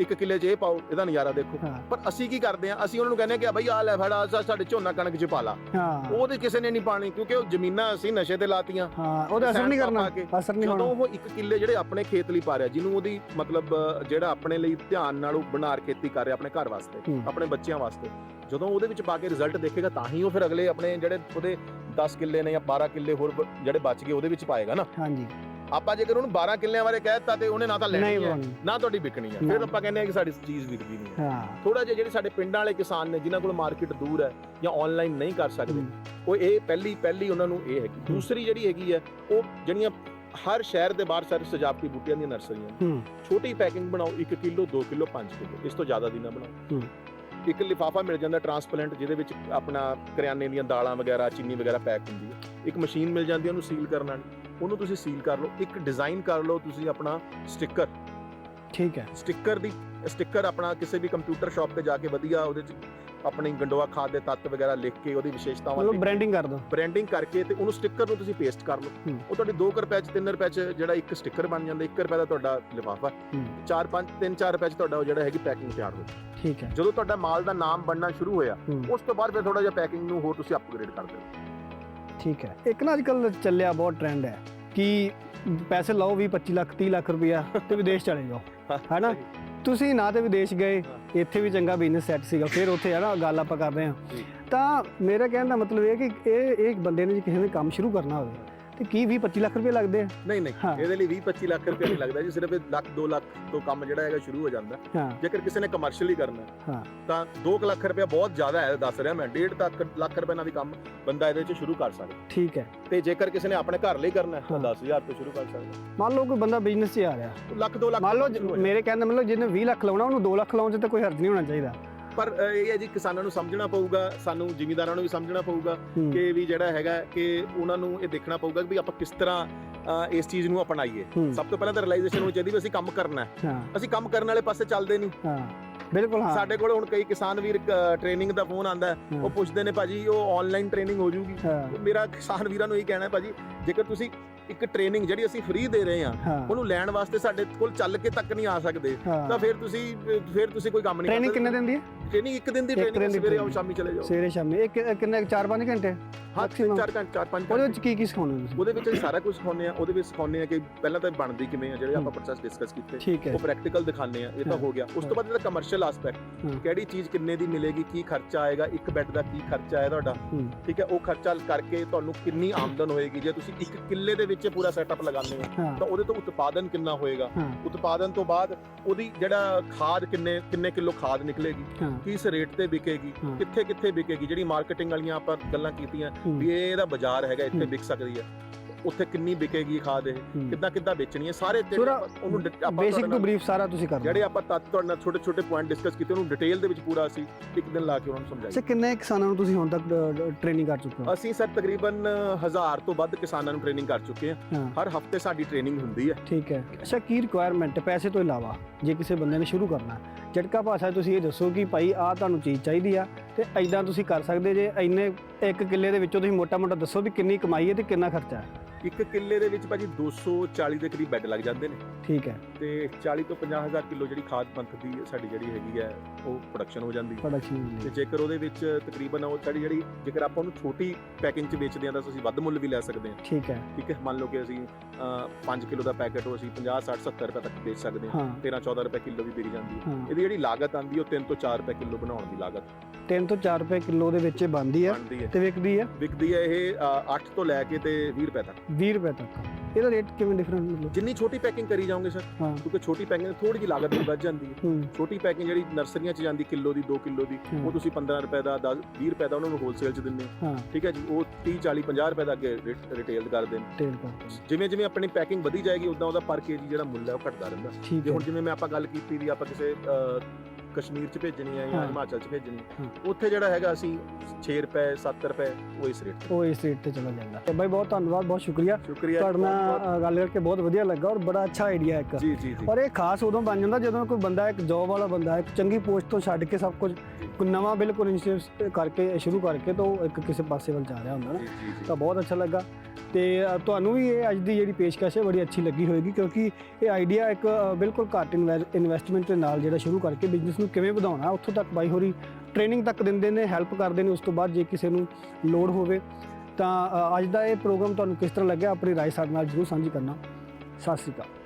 ਇੱਕ ਕਿੱਲੇ 'ਚ ਇਹ ਪਾਓ ਇਹਦਾ ਨਜ਼ਾਰਾ ਦੇਖੋ। ਹਾਂ। ਪਰ ਅਸੀਂ ਕੀ ਕਰਦੇ ਆ ਅਸੀਂ ਉਹਨਾਂ ਨੂੰ ਕਹਿੰਦੇ ਆ ਕਿ ਬਈ ਆ ਲੈ ਫੜਾ ਆਹ ਸਾਡੇ ਝੋਨਾ ਕਣਕ 'ਚ ਪਾ ਲਾ। ਹਾਂ। ਉਹਦੇ ਕਿਸੇ ਨੇ ਨਹੀਂ ਪਾਣੀ ਕਿਉਂਕਿ ਉਹ ਜ਼ਮੀਨਾਂ ਅਸੀਂ ਨਸ਼ੇ ਤੇ ਲਾਤੀਆਂ। ਹਾਂ ਉਹਦਾ ਅਸਰ ਨਹੀਂ ਕਰਨਾ ਅਸਰ ਨਹੀਂ ਜਦੋਂ ਹੋਣਾ। ਉਹ ਇੱਕ ਕਿੱਲੇ ਜਿਹੜੇ ਆਪਣੇ ਖੇਤ ਲਈ ਪਾ ਰਿਹਾ ਜਿਹਨੂੰ ਉਹਦੀ ਮਤਲਬ ਅ, ਜਿਹੜਾ ਆਪਣੇ ਲਈ ਧਿਆਨ ਨਾਲ ਉਹ ਬਣਾ ਕੇ ਖੇਤੀ ਕਰ ਰਿਹਾ ਆਪਣੇ ਘਰ ਵਾਸਤੇ ਹੂੰ। ਆਪਣੇ ਬੱਚਿਆਂ ਵਾਸਤੇ। ਜਦੋਂ ਉਹਦੇ ਵਿੱਚ ਪਾ ਕੇ ਰਿਜ਼ਲਟ ਦੇਖੇਗਾ ਤਾਂ ਹੀ ਉਹ ਫਿਰ ਅਗਲੇ ਆਪਣੇ ਜਿਹੜੇ ਉਹਦੇ 10 ਕਿੱਲੇ ਨੇ ਜਾਂ 12 ਕਿੱਲੇ ਹੋਰ ਬ- ਜਿਹੜੇ ਬਚ ਗਏ ਉਹਦੇ ਵਿੱਚ ਪਾਏਗਾ ਨਾ। ਹਾਂਜੀ। ਆਪਾਂ ਜੇਕਰ ਉਹਨੂੰ 12 ਕਿੱਲਿਆਂ ਬਾਰੇ ਕਹਿ ਦਿੱਤਾ ਤੇ ਉਹਨੇ ਨਾ ਤਾਂ ਲੈਣੀ ਹੈ ਨਾ ਤੁਹਾਡੀ ਵਿਕਣੀ ਹੈ। ਫਿਰ ਆਪਾਂ ਕਹਿੰਦੇ ਆ ਕਿ ਸਾਡੀ ਚੀਜ਼ ਵਿਕਦੀ ਨਹੀਂ ਹੈ। ਥੋੜਾ ਜਿਹਾ ਜਿਹੜੇ ਸਾਡੇ ਪਿੰਡਾਂ ਵਾਲੇ ਕਿਸਾਨ ਨੇ ਜਿਨ੍ਹਾਂ ਕੋਲ ਮਾਰਕੀਟ ਦੂਰ ਹੈ ਜਾਂ ਆਨਲਾਈਨ ਨਹੀਂ ਕਰ ਸਕਦੇ ਉਹ ਇਹ ਪਹਿਲੀ ਪਹਿਲੀ ਉਹਨਾਂ ਨੂੰ ਇਹ ਹੈਗੀ। ਦੂਸਰੀ ਜਿਹੜੀ ਹੈਗੀ ਹੈ ਉਹ ਜਿਹੜੀਆਂ ਹਰ ਸ਼ਹਿਰ ਦੇ ਬਾਹਰ ਸਾਰੇ ਸਜਾਵਟੀ ਬੂਟਿਆਂ ਦੀਆਂ ਨਰਸਰੀਆਂ ਛੋਟੀ ਪੈਕਿੰਗ ਬਣਾਓ 1 ਕਿਲੋ 2 ਕਿਲੋ 5 ਕਿਲੋ। ਇਸ ਤੋਂ ਜ਼ਿਆਦਾ ਦੀ ਨਾ ਬਣਾਓ। ਇੱਕ ਲਿਫਾਫਾ ਮਿਲ ਜਾਂਦਾ ਟਰਾਂਸਪੇਰੈਂਟ ਜਿਹਦੇ ਵਿੱਚ ਆਪਣਾ ਕਰਿਆਨੇ ਦੀਆਂ ਦਾਲਾਂ ਵਗੈਰਾ ਚੀਨੀ ਵਗੈਰਾ ਪੈਕ ਹੁੰਦੀ ਹੈ। ਇੱਕ ਮਸ਼ੀਨ ਮਿਲ ਜਾਂਦੀ ਹੈ ਉਹਨੂੰ ਸੀਲ ਕਰਨ ਵਾਲੀ। ਉਹਨੂੰ ਤੁਸੀਂ ਸੀਲ ਕਰ ਲਓ ਇੱਕ ਡਿਜ਼ਾਈਨ ਕਰ ਲਓ ਤੁਸੀਂ ਆਪਣਾ ਸਟicker ਠੀਕ ਹੈ। ਸਟicker ਦੀ ਸਟicker ਆਪਣਾ ਕਿਸੇ ਵੀ ਕੰਪਿਊਟਰ ਸ਼ਾਪ ਤੇ ਜਾ ਕੇ ਵਧੀਆ ਉਹਦੇ ਚ ਆਪਣੀ ਗੰਡੋਆ ਖਾਦ ਦੇ ਤੱਤ ਵਗੈਰਾ ਲਿਖ ਕੇ ਉਹਦੀ ਵਿਸ਼ੇਸ਼ਤਾਵਾਂ ਮਤਲਬ ਬ੍ਰਾਂਡਿੰਗ ਕਰ ਦੋ ਬ੍ਰਾਂਡਿੰਗ ਕਰਕੇ ਤੇ ਉਹਨੂੰ ਸਟicker ਨੂੰ ਤੁਸੀਂ ਪੇਸਟ ਕਰ ਲਓ। ਉਹ ਤੁਹਾਡੀ 2 ਰੁਪਏ ਚ 3 ਰੁਪਏ ਚ ਜਿਹੜਾ ਇੱਕ ਸਟicker ਬਣ ਜਾਂਦਾ 1 ਰੁਪਏ ਦਾ ਤੁਹਾਡਾ ਲਿਫਾਫਾ। ਹੂੰ। 4 5 3 4 ਰੁਪਏ ਚ ਤੁਹਾਡਾ ਉਹ ਜਿਹੜਾ ਹੈਗੀ ਪੈਕਿੰਗ ਤਿਆਰ ਹੋ ਜਾਊ। ਠੀਕ ਹੈ। ਜਦੋਂ ਤੁਹਾਡਾ ਮਾਲ ਦਾ ਨਾਮ ਬਣਨਾ ਸ਼ੁਰੂ ਹੋਇਆ ਉਸ ਤੋਂ ਬਾਅਦ ਫਿਰ ਥੋੜਾ ਜਿਹਾ ਪੈਕਿੰਗ ਨੂੰ ਹੋਰ ਤੁਸੀਂ ਅਪਗ੍ਰੇਡ ਕਰ ਦਿਓ। ਠੀਕ ਹੈ। ਇੱਕ ਨਾ ਅੱਜਕੱਲ ਚੱਲਿਆ ਬਹੁਤ ਟ੍ਰੈਂਡ ਹੈ ਕਿ ਪੈਸੇ ਲਾਓ 20 25 ਲੱਖ 30 ਲੱਖ ਰੁਪਇਆ ਤੇ ਵਿਦੇਸ਼ ਚਲੇ ਜਾਓ ਹੈਨਾ? ਤੁਸੀਂ ਨਾ ਤੇ ਵਿਦੇਸ਼ ਗਏ ਇੱਥੇ ਵੀ ਚੰਗਾ ਬਿਜ਼ਨਸ ਸੈੱਟ ਸੀਗਾ ਫਿਰ ਉੱਥੇ ਹੈ ਨਾ ਗੱਲ ਆਪਾਂ ਕਰ ਰਹੇ ਹਾਂ। ਤਾਂ ਮੇਰਾ ਕਹਿਣ ਦਾ ਮਤਲਬ ਇਹ ਕਿ ਇਹ ਇੱਕ ਬੰਦੇ ਨੇ ਜੇ ਕਿਸੇ ਨੇ ਕੰਮ ਸ਼ੁਰੂ ਕਰਨਾ ਹੋਵੇ ਤੇ ਕੀ 20 25 ਲੱਖ ਰੁਪਏ ਲੱਗਦੇ ਆ ਨਹੀਂ ਨਹੀਂ ਹਾਂ। ਇਹਦੇ ਲਈ 20 25 ਲੱਖ ਰੁਪਏ ਨਹੀਂ ਲੱਗਦਾ ਜੀ ਸਿਰਫ ਇਹ ਲੱਖ 2 ਲੱਖ ਤੋਂ ਕੰਮ ਜਿਹੜਾ ਹੈਗਾ ਸ਼ੁਰੂ ਹੋ ਜਾਂਦਾ ਹਾਂ ਜੇਕਰ ਕਿਸੇ ਨੇ ਕਮਰਸ਼ੀਅਲੀ ਕਰਨਾ ਹੈ, ਹਾਂ। ਤਾਂ 2 ਲੱਖ ਰੁਪਏ ਬਹੁਤ ਜ਼ਿਆਦਾ ਹੈ ਦੱਸ ਰਿਹਾ ਮੈਂ 1.5 ਤੱਕ ਲੱਖ ਰੁਪਏ ਨਾਲ ਵੀ ਕੰਮ ਬੰਦਾ ਇਹਦੇ 'ਚ ਸ਼ੁਰੂ ਕਰ ਸਕਦਾ ਠੀਕ ਹੈ ਤੇ ਜੇਕਰ ਕਿਸੇ ਨੇ ਆਪਣੇ ਘਰ ਲਈ ਕਰਨਾ ਹੈ ਤਾਂ ਹਾਂ। 10000 ਤੋਂ ਸ਼ੁਰੂ ਕਰ ਸਕਦਾ ਮੰਨ ਲਓ ਕੋਈ ਬੰਦਾ ਬਿਜ਼ਨਸ 'ਚ ਆ ਰਿਹਾ ਲੱਖ 2 ਲੱਖ ਮੰਨ ਲਓ ਮੇਰੇ ਕਹਿਣ ਦਾ ਮਤਲਬ ਜਿਹਨੇ 20 ਲੱਖ ਲਾਉਣਾ ਉਹਨੂੰ 2 ਲੱਖ ਲਾਉਣ 'ਚ ਤਾਂ ਕੋਈ ਹਰਜ ਨਹੀਂ ਹੋਣਾ ਚਾਹੀਦਾ। ਪਰ ਇਹ ਹੈ ਜੀ ਕਿਸਾਨਾਂ ਨੂੰ ਸਮਝਣਾ ਪਊਗਾ ਸਾਨੂੰ ਜ਼ਿਮੀਂਦਾਰਾਂ ਨੂੰ ਵੀ ਸਮਝਣਾ ਪਊਗਾ ਕਿ ਵੀ ਜਿਹੜਾ ਹੈਗਾ ਕਿ ਉਹਨਾਂ ਨੂੰ ਇਹ ਦੇਖਣਾ ਪਊਗਾ ਕਿ ਵੀ ਆਪਾਂ ਕਿਸ ਤਰ੍ਹਾਂ ਇਸ ਚੀਜ਼ ਨੂੰ ਅਪਣਾਈਏ। ਸਭ ਤੋਂ ਪਹਿਲਾਂ ਤਾਂ ਰਿਅਲਾਈਜੇਸ਼ਨ ਹੋਣੀ ਚਾਹੀਦੀ ਵੀ ਅਸੀਂ ਕੰਮ ਕਰਨਾ ਹੈ। ਅਸੀਂ ਕੰਮ ਕਰਨ ਵਾਲੇ ਪਾਸੇ ਚੱਲਦੇ ਨਹੀਂ। ਹਾਂ ਬਿਲਕੁਲ ਹਾਂ। ਸਾਡੇ ਕੋਲ ਹੁਣ ਕਈ ਕਿਸਾਨ ਵੀਰ ਟ੍ਰੇਨਿੰਗ ਦਾ ਫੋਨ ਆਂਦਾ। ਉਹ ਪੁੱਛਦੇ ਨੇ ਭਾਜੀ ਉਹ ਆਨਲਾਈਨ ਟ੍ਰੇਨਿੰਗ ਹੋ ਜੂਗੀ। ਮੇਰਾ ਕਿਸਾਨ ਵੀਰਾਂ ਨੂੰ ਇਹ ਕਹਿਣਾ ਹੈ ਭਾਜੀ ਜੇਕਰ ਤੁਸੀਂ ਇੱਕ ਟ੍ਰੇਨਿੰਗ ਜਿਹੜੀ ਅਸੀਂ ਫ੍ਰੀ ਦੇ ਰਹੇ ਹਾਂ ਉਹਨੂੰ ਲੈਣ ਵਾਸਤੇ ਸਾਡੇ ਕੋਲ ਚੱਲ ਕੇ ਤੱਕ ਨਹੀਂ ਆ ਸਕਦੇ। ਤਾਂ ਫਿਰ ਤੁਸੀਂ ਫਿਰ ਤੁਸੀਂ ਕੋਈ ਕੰਮ ਨਹੀਂ ਟ੍ਰੇਨਿੰਗ ਕਿੰਨੇ ਦਿਨ ਦੀ ਹੈ? ਟ੍ਰੇਨਿੰਗ ਇੱਕ ਦਿਨ ਦੀ ਟ੍ਰੇਨਿੰਗ ਸਵੇਰੇ ਆਓ। ਸ਼ਾਮੀ ਚਲੇ ਜਾਓ। ਸਵੇਰੇ ਸ਼ਾਮੀ। ਇੱਕ ਕਿੰਨੇ 4-5 ਘੰਟੇ? ਹਾਂ maximum। 4 ਘੰਟੇ 4 5 ਉਹਦੇ ਵਿੱਚ ਕੀ ਕੀ ਸਿਖਾਉਂਦੇ ਤੁਸੀਂ? ਉਹਦੇ ਵਿੱਚ ਸਾਰਾ ਕੁਝ ਸਿਖਾਉਂਦੇ ਆ ਉਹਦੇ ਵਿੱਚ ਸਿਖਾਉਂਦੇ ਆ ਕਿ ਪਹਿਲਾਂ ਤਾਂ ਬਣਦੀ ਕਿਵੇਂ ਆ ਜਿਹੜੇ ਆਪਾਂ। ਪ੍ਰੋਸੈਸ ਡਿਸਕਸ ਕੀਤੇ। ਉਹ ਪ੍ਰੈਕਟੀਕਲ ਦਿਖਾਉਂਦੇ ਆ ਇਹ ਤਾਂ ਹਾਂ। ਗਿਆ। ਉਸ ਤੋਂ ਬਾਅਦ ਇਹਦਾ ਕਮਰਸ਼ੀਅਲ ਐਸਪੈਕਟ। ਕਿਹੜੀ ਚੀਜ਼ ਕਿੰਨੇ ਦੀ ਮਿਲੇਗੀ ਕੀ ਖਰਚਾ ਆਏਗਾ ਇੱਕ ਬੈੱਡ ਦਾ ਕੀ ਖਰਚਾ ਹੈ ਤੁਹਾਡਾ। ਠੀਕ ਹੈ ਉਹ ਖਰਚਾ ਕਰਕੇ ਤੁਹਾਨੂੰ ਕਿੰਨੀ ਆਮਦਨ ਹੋਏਗੀ? ਜੇ ਤੁਸੀਂ ਇੱਕ ਕਿੱਲੇ ਦੇ ਵਿੱਚ ਪੂਰਾ ਸੈਟਅਪ ਲਗਾਉਂਦੇ ਹੋ। ਤਾਂ ਉਹਦੇ ਤੋਂ ਉਤਪਾਦਨ ਕਿੰਨਾ ਹੋਏਗਾ? ਉਤਪਾਦਨ ਤੋਂ ਬਾਅਦ ਉਹਦੀ ਜਿਹੜਾ ਖਾਦ ਕਿੰਨੇ ਕਿੰਨੇ ਕਿਲੋ ਖਾਦ ਨਿਕਲੇਗੀ? ਕਿਸ ਰੇਟ ਤੇ ਵਿਕੇਗੀ। ਕਿੱਥੇ ਕਿੱਥੇ ਵਿਕੇਗੀ? ਜਿਹੜੀ ਮਾਰਕੀਟਿੰਗ ਵਾਲੀਆਂ ਆਪਾਂ ਗੱਲਾਂ ਕੀਤੀਆਂ ਵੀ ਇਹ ਇਹਦਾ ਬਾਜ਼ਾਰ ਹੈਗਾ ਇੱਥੇ। ਵਿਕ ਸਕਦੀ ਹੈ। ਉੱਥੇ ਕਿੰਨੀ ਵਿਕੇਗੀ ਖਾਦ ਇਹ। ਕਿੱਦਾਂ ਕਿੱਦਾਂ ਵੇਚਣੀ ਹੈ? ਸਾਰੇ ਆਪਾਂ ਉਹਨੂੰ ਬੇਸਿਕ ਟੂ ਬਰੀਫ ਸਾਰਾ ਤੁਸੀਂ ਕਰਦੇ ਜਿਹੜੇ ਆਪਾਂ ਤੱਤ ਤੁਹਾਡੇ ਨਾਲ ਛੋਟੇ ਛੋਟੇ ਪੁਆਇੰਟ ਡਿਸਕਸ ਕੀਤੇ ਉਹਨੂੰ ਡਿਟੇਲ ਦੇ ਵਿੱਚ ਪੂਰਾ ਅਸੀਂ ਇੱਕ ਦਿਨ ਲਾ ਕੇ ਉਹਨਾਂ ਨੂੰ ਅੱਛਾ ਸਮਝਾਈਏ ਕਿੰਨੇ ਕਿਸਾਨਾਂ ਨੂੰ ਤੁਸੀਂ ਹੁਣ ਤੱਕ ਟ੍ਰੇਨਿੰਗ ਕਰ ਚੁੱਕੇ ਹੋ? ਅਸੀਂ ਸਰ ਤਕਰੀਬਨ 1000 ਤੋਂ ਵੱਧ ਕਿਸਾਨਾਂ ਨੂੰ ਟ੍ਰੇਨਿੰਗ ਕਰ ਚੁੱਕੇ ਹਾਂ। ਹਰ ਹਫ਼ਤੇ ਸਾਡੀ ਟ੍ਰੇਨਿੰਗ ਹੁੰਦੀ ਹੈ। ਠੀਕ ਹੈ। ਅੱਛਾ ਕੀ ਰਿਕੁਆਇਰਮੈਂਟ ਪੈਸੇ ਤੋਂ ਇਲਾਵਾ ਜੇ ਕਿਸੇ ਬੰਦੇ ਨੇ ਸ਼ੁਰੂ ਕਰਨਾ? ਝਟਕਾ ਭਾਸ਼ਾ ਤੁਸੀਂ ਇਹ ਦੱਸੋ ਕਿ ਭਾਈ ਆਹ ਤੁਹਾਨੂੰ ਚੀਜ਼ ਚਾਹੀਦੀ ਆ ਤੇ ਐਦਾਂ ਤੁਸੀਂ ਕਰ ਸਕਦੇ ਜੇ ਇੰਨੇ ਇੱਕ ਕਿੱਲੇ ਦੇ ਵਿੱਚੋਂ ਤੁਸੀਂ ਮੋਟਾ-ਮੋਟਾ ਦੱਸੋ ਵੀ ਕਿੰਨੀ ਕਮਾਈ ਹੈ ਤੇ ਕਿੰਨਾ ਖਰਚਾ ਹੈ। ਇੱਕ ਕਿੱਲੇ ਦੇ ਵਿੱਚ ਭਾਜੀ 240 ਦੇ ਕਰੀਬ ਬੈੱਡ ਲੱਗ ਜਾਂਦੇ ਨੇ। ਠੀਕ ਹੈ। ਤੇ 40 ਤੋਂ 50 ਹਜ਼ਾਰ ਕਿਲੋ ਜਿਹੜੀ ਖਾਦ ਮੰਥ ਦੀ ਸਾਡੀ ਜਿਹੜੀ ਹੈਗੀ ਹੈ ਉਹ ਪ੍ਰੋਡਕਸ਼ਨ ਹੋ ਜਾਂਦੀ। ਹੈ ਪ੍ਰੋਡਕਸ਼ਨ ਤੇ ਜੇਕਰ ਉਹਦੇ ਵਿੱਚ ਤਕਰੀਬਨ ਉਹ ਸਾਡੀ ਜਿਹੜੀ ਜੇਕਰ ਆਪਾਂ ਉਹਨੂੰ ਛੋਟੀ ਪੈਕਿੰਗ 'ਚ ਵੇਚਦੇ ਹਾਂ ਤਾਂ ਅਸੀਂ ਵੱਧ ਮੁੱਲ ਵੀ ਲੈ ਸਕਦੇ ਹਾਂ। ਠੀਕ ਹੈ। ਠੀਕ ਹੈ ਮੰਨ ਲਓ ਕਿ ਅਸੀਂ 5 ਕਿਲੋ ਦਾ ਪੈਕੇਟ ਉਹ ਅਸੀਂ 50 60 70 ਰੁਪਏ ਤੱਕ ਵੇਚ ਸਕਦੇ ਹਾਂ। ਹਾਂ। 13 14 ਰੁਪਏ ਕਿਲੋ ਵੀ ਵਿਕ ਜਾਂਦੀ ਹਾਂ। ਇਹਦੀ ਜਿਹੜੀ ਲਾਗਤ ਆਂਦੀ ਉਹ 3 ਤੋਂ 4 ਰੁਪਏ ਕਿਲੋ ਬਣਾਉਣ ਦੀ ਲਾਗਤ। 3 ਤੋਂ 4 ਰੁਪਏ ਕਿਲੋ ਦੇ ਵਿੱਚ ਇਹ ਬਣਦੀ ਹੈ ਬਣਦੀ ਹੈ ਤੇ ਵਿਕਦੀ ਹੈ ਵਿਕਦੀ ਹੈ ਇਹ 8 ਤੋਂ ਲੈ ਕੇ ਤੇ 20 ਰੁਪਏ ਤੱਕ। 20 ਰੁਪਏ ਤੱਕ। ਇਹਦਾ ਰੇਟ ਕਿਵੇਂ ਡਿਫਰੈਂਟ ਮਤਲਬ? ਜਿੰਨੀ ਛੋਟੀ ਪੈਕਿੰਗ ਕਰੀ ਜਾਓਗੇ ਸਰ ਹਾਂ। ਕਿਉਂਕਿ ਛੋਟੀ ਪੈਕਿੰਗ ਥੋੜੀ ਜਿਹੀ ਲਾਗਤ ਵੀ ਵੱਧ ਜਾਂਦੀ ਹੈ ਹੂੰ। ਛੋਟੀ ਪੈਕਿੰਗ ਜਿਹੜੀ ਨਰਸਰੀਆਂ 'ਚ ਜਾਂਦੀ ਕਿਲੋ ਦੀ 2 ਕਿਲੋ ਦੀ ਹੂੰ, ਉਹ ਤੁਸੀਂ 15 ਰੁਪਏ ਦਾ 10 20 ਰੁਪਏ ਦਾ ਉਹਨਾਂ ਨੂੰ ਹੋਲਸੇਲ 'ਚ ਦਿੰਦੇ ਹੋ ਹਾਂ। ਠੀਕ ਹੈ ਜੀ ਉਹ 30 40 50 ਰੁਪਏ ਦਾ ਅੱਗੇ ਰਿਟੇਲ ਕਰਦੇ ਨੇ ਜਿਵੇਂ ਜਿਵੇਂ ਆਪਣੀ ਪੈਕਿੰਗ ਵਧੀ ਜਾਏਗੀ ਉਦਾਂ ਉਹਦਾ ਪਰ ਕੇਜੀ ਜਿਹੜਾ ਮੁੱਲ ਹੈ ਉਹ ਘਟਦਾ ਰਹਿੰਦਾ। ਠੀਕ ਜੇ ਹੈ। ਹੁਣ ਜਿਵੇਂ ਮੈਂ ਆਪਾਂ ਗੱਲ ਕੀਤੀ ਵੀ ਆਪਾਂ ਕਿਸੇ ਅਹ, ਕਸ਼ਮੀਰ 'ਚ ਭੇਜਣੀ ਹੈ ਜਾਂ ਹਾਂ। ਹਿਮਾਚਲ 'ਚ ਭੇਜਣੀ। ਹੈ। ਉੱਥੇ ਜਿਹੜਾ ਹੈਗਾ ਅਸੀਂ 6 ਰੁਪਏ 7 ਰੁਪਏ ਉਹ ਇਸ ਰੇਟ ਤੇ। ਉਹ ਇਸ ਰੇਟ ਤੇ ਚਲਾ ਜਾਂਦਾ। ਤੇ ਬਾਈ ਬਹੁਤ ਧੰਨਵਾਦ ਬਹੁਤ ਸ਼ੁਕਰੀਆ। ਸ਼ੁਕਰੀਆ ਤੁਹਾਡੇ ਨਾਲ ਬਹੁਤ-ਬਹੁਤ। ਅ, ਗੱਲ ਕਰਕੇ ਬਹੁਤ ਵਧੀਆ ਲੱਗਾ ਔਰ ਬੜਾ ਅੱਛਾ ਆਈਡੀਆ ਇੱਕ। ਜੀ ਜੀ ਜੀ। ਔਰ ਇਹ ਖਾਸ ਉਦੋਂ ਬਣ ਜਾਂਦਾ ਜਦੋਂ ਕੋਈ ਬੰਦਾ ਇੱਕ ਜੌਬ ਵਾਲਾ ਬੰਦਾ ਇੱਕ ਚੰਗੀ ਪੋਸਟ ਤੋਂ ਛੱਡ ਕੇ ਸਭ ਕੁਝ ਕੋਈ ਨਵਾਂ ਬਿਲਕੁਲ ਇਨੀਸ਼ੀਏਟਿਵ ਕਰਕੇ ਸ਼ੁਰੂ ਕਰਕੇ ਤਾਂ ਉਹ ਇੱਕ ਕਿਸੇ ਪਾਸੇ ਵੱਲ ਜਾ ਰਿਹਾ ਹੁੰਦਾ ਨਾ। ਜੀ ਜੀ ਜੀ। ਤਾਂ ਬਹੁਤ ਅੱਛਾ ਲੱਗਾ। ਤੇ ਤੁਹਾਨੂੰ ਵੀ ਇਹ ਅੱਜ ਦੀ ਜਿਹੜੀ ਪੇਸ਼ਕਸ਼ ਹੈ ਬੜੀ ਅੱਛੀ ਲੱਗੀ ਹੋਏਗੀ ਕਿਉਂਕਿ ਇਹ ਆਈਡੀਆ ਇੱਕ ਬਿਲਕੁਲ ਘੱਟ ਇਨਵੈਸਟਮੈਂਟ ਦੇ ਨਾਲ ਜਿਹੜਾ ਸ਼ੁਰੂ ਕਰਕੇ ਬਿਜ਼ਨਸ ਨੂੰ ਕਿਵੇਂ ਵਧਾਉਣਾ, ਉੱਥੋਂ ਤੱਕ ਬਾਈ ਹੋਰੀ ਟ੍ਰੇਨਿੰਗ ਤੱਕ ਦਿੰਦੇ ਨੇ ਹੈਲਪ ਕਰਦੇ ਨੇ, ਉਸ ਤੋਂ ਬਾਅਦ ਜੇ ਕਿਸੇ ਨੂੰ ਲੋੜ ਹੋਵੇ, ਤਾਂ ਅੱਜ ਦਾ ਇਹ ਪ੍ਰੋਗਰਾਮ ਤੁਹਾਨੂੰ ਕਿਸ ਤਰ੍ਹਾਂ ਲੱਗਿਆ, ਆਪਣੀ ਰਾਏ ਸਾਡੇ ਨਾਲ ਜਰੂਰ ਸਾਂਝੀ ਕਰਨਾ। ਸਤਿ ਸ਼੍ਰੀ ਅਕਾਲ।